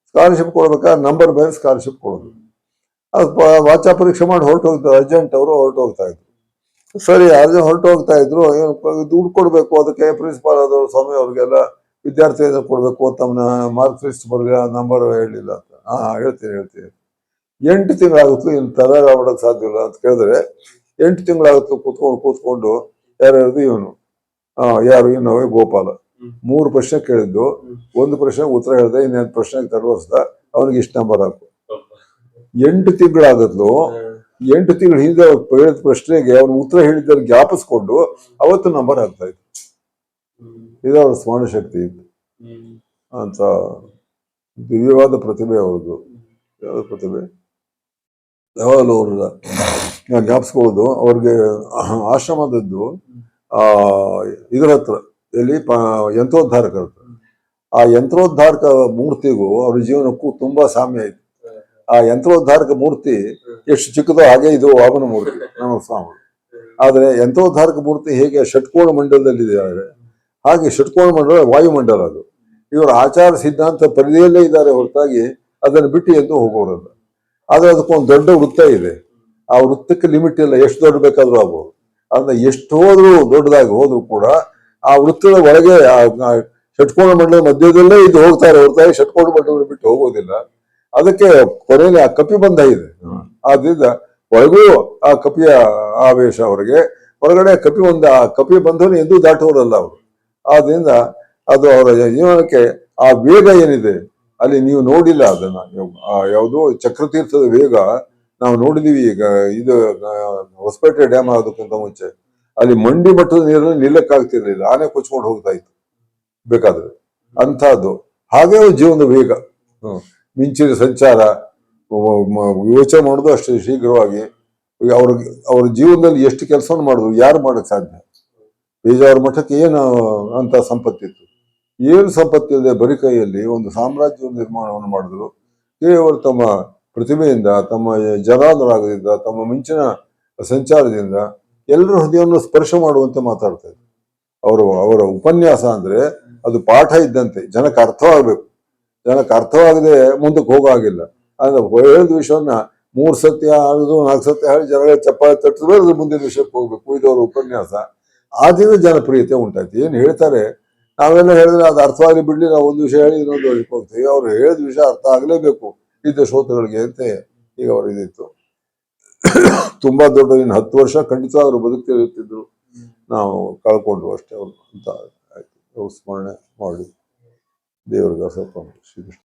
ಸ್ಕಾಲರ್ಶಿಪ್ ಕೊಡ್ಬೇಕಾದ್ರೆ ನಂಬರ್ ಮೇಲೆ ಸ್ಕಾಲರ್ಶಿಪ್ ಕೊಡೋದು. ಅದು ವಾಚಾ ಪರೀಕ್ಷೆ ಮಾಡಿ ಹೊರಟು ಹೋಗ್ತಾರೆ ಅರ್ಜೆಂಟ್ ಅವರು ಹೊರಟು ಹೋಗ್ತಾ ಇದ್ರು. ಸರಿ ಅರ್ಜೆಂಟ್ ಹೊರಟು ಹೋಗ್ತಾ ಇದ್ರು, ಏನು, ದುಡ್ಡು ಕೊಡಬೇಕು, ಅದಕ್ಕೆ ಪ್ರಿನ್ಸಿಪಾಲ್ ಆದವರು, ಸ್ವಾಮಿ ಅವ್ರಿಗೆಲ್ಲ ವಿದ್ಯಾರ್ಥಿ ಕೊಡಬೇಕು ತಮ್ಮ ಮಾರ್ಕ್ ಲಿಸ್ಟ್ ಬರ್ಗ ನಂಬರ್ ಹೇಳಿಲ್ಲ ಅಂತ. ಹಾ ಹೇಳ್ತೀನಿ ಹೇಳ್ತೀನಿ. ಎಂಟು ತಿಂಗಳಾಗುತ್ತೋ ಇನ್ನು ತರ ಮಾಡೋಕ್ಕೆ ಸಾಧ್ಯ ಇಲ್ಲ ಅಂತ ಕೇಳಿದ್ರೆ ಎಂಟು ತಿಂಗಳಾಗುತ್ತೋ ಕೂತ್ಕೊಂಡು ಕೂತ್ಕೊಂಡು ಯಾರ್ಯಾರ್ದು ಇವನು. ಯಾರು? ಇನ್ನವೇ ಗೋಪಾಲ. ಮೂರು ಪ್ರಶ್ನೆ ಕೇಳಿದ್ದು. ಒಂದು ಪ್ರಶ್ನೆ ಉತ್ತರ ಹೇಳ್ದೆ ಇನ್ನೊಂದು ಪ್ರಶ್ನೆಗೆ ತಡವರ್ಸ್ದ ಅವನಿಗೆ ಇಷ್ಟು ನಂಬರ್ ಹಾಕು. ಎಂಟು ತಿಂಗಳಾಗತ್ಲು ಎಂಟು ತಿಂಗಳ ಹಿಂದೆ ಅವ್ರು ಹೇಳಿದ ಪ್ರಶ್ನೆಗೆ ಅವ್ನ ಉತ್ತರ ಹೇಳಿದ್ದನ್ನು ಜ್ಞಾಪಿಸ್ಕೊಂಡು ಅವತ್ತು ನಂಬರ್ ಹಾಕ್ತಾ ಇತ್ತು ಇದು ಅವ್ರ ಸ್ಮರಣ ಶಕ್ತಿ ಇತ್ತು. ಅಂತ ದಿವ್ಯವಾದ ಪ್ರತಿಭೆ ಅವ್ರದ್ದು. ಯಾವ ಪ್ರತಿಭೆ ಯಾವಾಗಲೂ ಅವ್ರನ್ನ ಜ್ಞಾಪಿಸ್ಕೊಳ್ಳೋದು ಅವ್ರಿಗೆ ಆಶ್ರಮದದ್ದು ಆ ಇದ್ರ ಹತ್ರ ಎಲ್ಲಿ? ಪ ಯಂತ್ರೋದ್ಧಾರಕ ಹತ್ರ. ಆ ಯಂತ್ರೋದ್ಧಾರಕ ಮೂರ್ತಿಗೂ ಅವ್ರ ಜೀವನಕ್ಕೂ ತುಂಬಾ ಸಾಮ್ಯ ಆಯ್ತು. ಆ ಯಂತ್ರೋದ್ಧಾರಕ ಮೂರ್ತಿ ಎಷ್ಟು ಚಿಕ್ಕದೋ ಹಾಗೆ ಇದು ವಾಮನ ಮೂರ್ತಿ ನಮ್ಮ ಸ್ವಾಮಿ ಆದ್ರೆ ಯಂತ್ರೋದ್ಧಾರಕ ಮೂರ್ತಿ ಹೇಗೆ ಷಟ್ಕೋಣ ಮಂಡಲದಲ್ಲಿದ್ದಾರೆ ಹಾಗೆ ಷಟ್ಕೋಣ ಮಂಡಲ ವಾಯುಮಂಡಲ ಅದು. ಇವರು ಆಚಾರ ಸಿದ್ಧಾಂತ ಪರಿಧಿಯಲ್ಲೇ ಇದ್ದಾರೆ ಹೊರತಾಗಿ ಅದನ್ನು ಬಿಟ್ಟು ಎಂದು ಹೋಗೋರಲ್ಲ. ಆದರೆ ಅದಕ್ಕೊಂದು ದೊಡ್ಡ ವೃತ್ತ ಇದೆ. ಆ ವೃತ್ತಕ್ಕೆ ಲಿಮಿಟ್ ಇಲ್ಲ, ಎಷ್ಟು ದೊಡ್ಡ ಬೇಕಾದರೂ ಆಗ್ಬೋದು. ಅದನ್ನ ಎಷ್ಟು ಹೋದರೂ ದೊಡ್ಡದಾಗಿ ಹೋದರೂ ಕೂಡ ಆ ವೃತ್ತದ ಒಳಗೆ ಆ ಷಟ್ಕೋಣ ಮಂಡಲ ಮಧ್ಯದಲ್ಲೇ ಇದು ಹೋಗ್ತಾರೆ ಹೊರತಾಗಿ ಷಟ್ಕೋಣ ಮಂಡಲ ಬಿಟ್ಟು ಹೋಗೋದಿಲ್ಲ. ಅದಕ್ಕೆ ಕೊನೆಯಲ್ಲಿ ಆ ಕಪಿಬಂಧ ಇದೆ. ಆದ್ರಿಂದ ಒಳಗೂ ಆ ಕಪಿಯ ಆವೇಶ ಅವರಿಗೆ, ಹೊರಗಡೆ ಕಪಿ ಒಂದು ಆ ಕಪಿ ಬಂಧವನ್ನು ಎಂದೂ ದಾಟುವರಲ್ಲ ಅವರು. ಆದ್ರಿಂದ ಅದು ಅವರ ಜೀವನಕ್ಕೆ ಆ ವೇಗ ಏನಿದೆ, ಅಲ್ಲಿ ನೀವು ನೋಡಿಲ್ಲ ಅದನ್ನ. ಯಾವುದೋ ಚಕ್ರತೀರ್ಥದ ವೇಗ ನಾವು ನೋಡಿದೀವಿ ಈಗ. ಇದು ಹೊಸಪೇಟೆ ಡ್ಯಾಮ್ ಆಗೋದಕ್ಕಿಂತ ಮುಂಚೆ. ಅಲ್ಲಿ ಮಂಡಿ ಮಟ್ಟದ ನೀರನ್ನು ನಿಲ್ಲಕ್ಕಾಗ್ತಿರ್ಲಿಲ್ಲ. ಆನೆ ಕೊಚ್ಕೊಂಡು ಹೋಗ್ತಾ ಇತ್ತು. ಬೇಕಾದ್ರೆ. ಅಂಥದ್ದು. ಹಾಗೆ ಜೀವನದ ವೇಗ. ಮಿಂಚಿನ ಸಂಚಾರ ಯೋಚನೆ ಮಾಡೋದು ಅಷ್ಟು ಶೀಘ್ರವಾಗಿ. ಅವ್ರ ಅವ್ರ ಜೀವನದಲ್ಲಿ ಎಷ್ಟು ಕೆಲಸವನ್ನು ಮಾಡಿದ್ರು, ಯಾರು ಮಾಡಕ್ ಸಾಧ್ಯ? ಬೇಜಾವ್ರ ಮಠಕ್ಕೆ ಏನು ಅಂತ ಸಂಪತ್ತಿತ್ತು ಏನು ಸಂಪತ್ತಿಲ್ಲದೆ ಬರಿ ಕೈಯಲ್ಲಿ ಒಂದು ಸಾಮ್ರಾಜ್ಯ ನಿರ್ಮಾಣವನ್ನು ಮಾಡಿದ್ರು. ಕೇವಲ ತಮ್ಮ ಪ್ರತಿಭೆಯಿಂದ, ತಮ್ಮ ಜನಾನುರಾಗದಿಂದ ತಮ್ಮ ಮಿಂಚಿನ ಸಂಚಾರದಿಂದ ಎಲ್ಲರ ಹೃದಯವನ್ನು ಸ್ಪರ್ಶ ಮಾಡುವಂತೆ ಮಾತಾಡ್ತಾ ಇದ್ರು. ಅವರು, ಅವರ ಉಪನ್ಯಾಸ ಅಂದ್ರೆ ಅದು ಪಾಠ ಇದ್ದಂತೆ. ಜನಕ್ಕೆ ಅರ್ಥವಾಗಬೇಕು. ಜನಕ್ಕೆ ಅರ್ಥವಾಗದೆ ಮುಂದಕ್ಕೆ ಹೋಗಾಗಿಲ್ಲ. ಅಂದ್ರೆ ಹೇಳಿದ ವಿಷಯವನ್ನ ಮೂರು ಸತ್ಯ ಆಡುದು, ನಾಲ್ಕು ಸತ್ಯ ಹೇಳಿ ಜನಗಳ ಚಪ್ಪಾಳೆ ತಟ್ಟಿದ್ರೆ ಮುಂದಿನ ವಿಷಯಕ್ಕೆ ಹೋಗ್ಬೇಕು. ಇದು ಅವರ ಉಪನ್ಯಾಸ. ಆದ್ರಿಂದ ಜನಪ್ರಿಯತೆ ಉಂಟಾಯ್ತು. ಏನು ಹೇಳ್ತಾರೆ? ನಾವೆಲ್ಲ ಹೇಳಿದ್ರೆ ಅದು ಅರ್ಥವಾಗಿ ಬಿಡ್ಲಿ, ನಾವು ಒಂದು ವಿಷಯ ಹೇಳಿ ಇನ್ನೊಂದು ಹೇಳಿಕ್ ಹೋಗ್ತೀವಿ ಅವ್ರು ಹೇಳಿದ ವಿಷಯ ಅರ್ಥ ಆಗಲೇಬೇಕು ಇದ್ದ ಶ್ರೋತೃಗಳಿಗೆ ಅಂತ ಈಗ ಅವ್ರ ಇದಿತ್ತು. ತುಂಬಾ ದೊಡ್ಡ, ಇನ್ನು ಹತ್ತು ವರ್ಷ ಖಂಡಿತ ಅವರು ಬದುಕ್ತಿರುತ್ತಿದ್ರು ನಾವು ಕಳ್ಕೊಂಡ್ರು ಅಷ್ಟೇ ಅವ್ರು ಅಂತ ಆಯ್ತು. ಸ್ಮರಣೆ ಮಾಡಿ ದೇವ್ರಿಗೆ ಸ್ವಲ್ಪ ಶ್ರೀಕೃಷ್ಣ.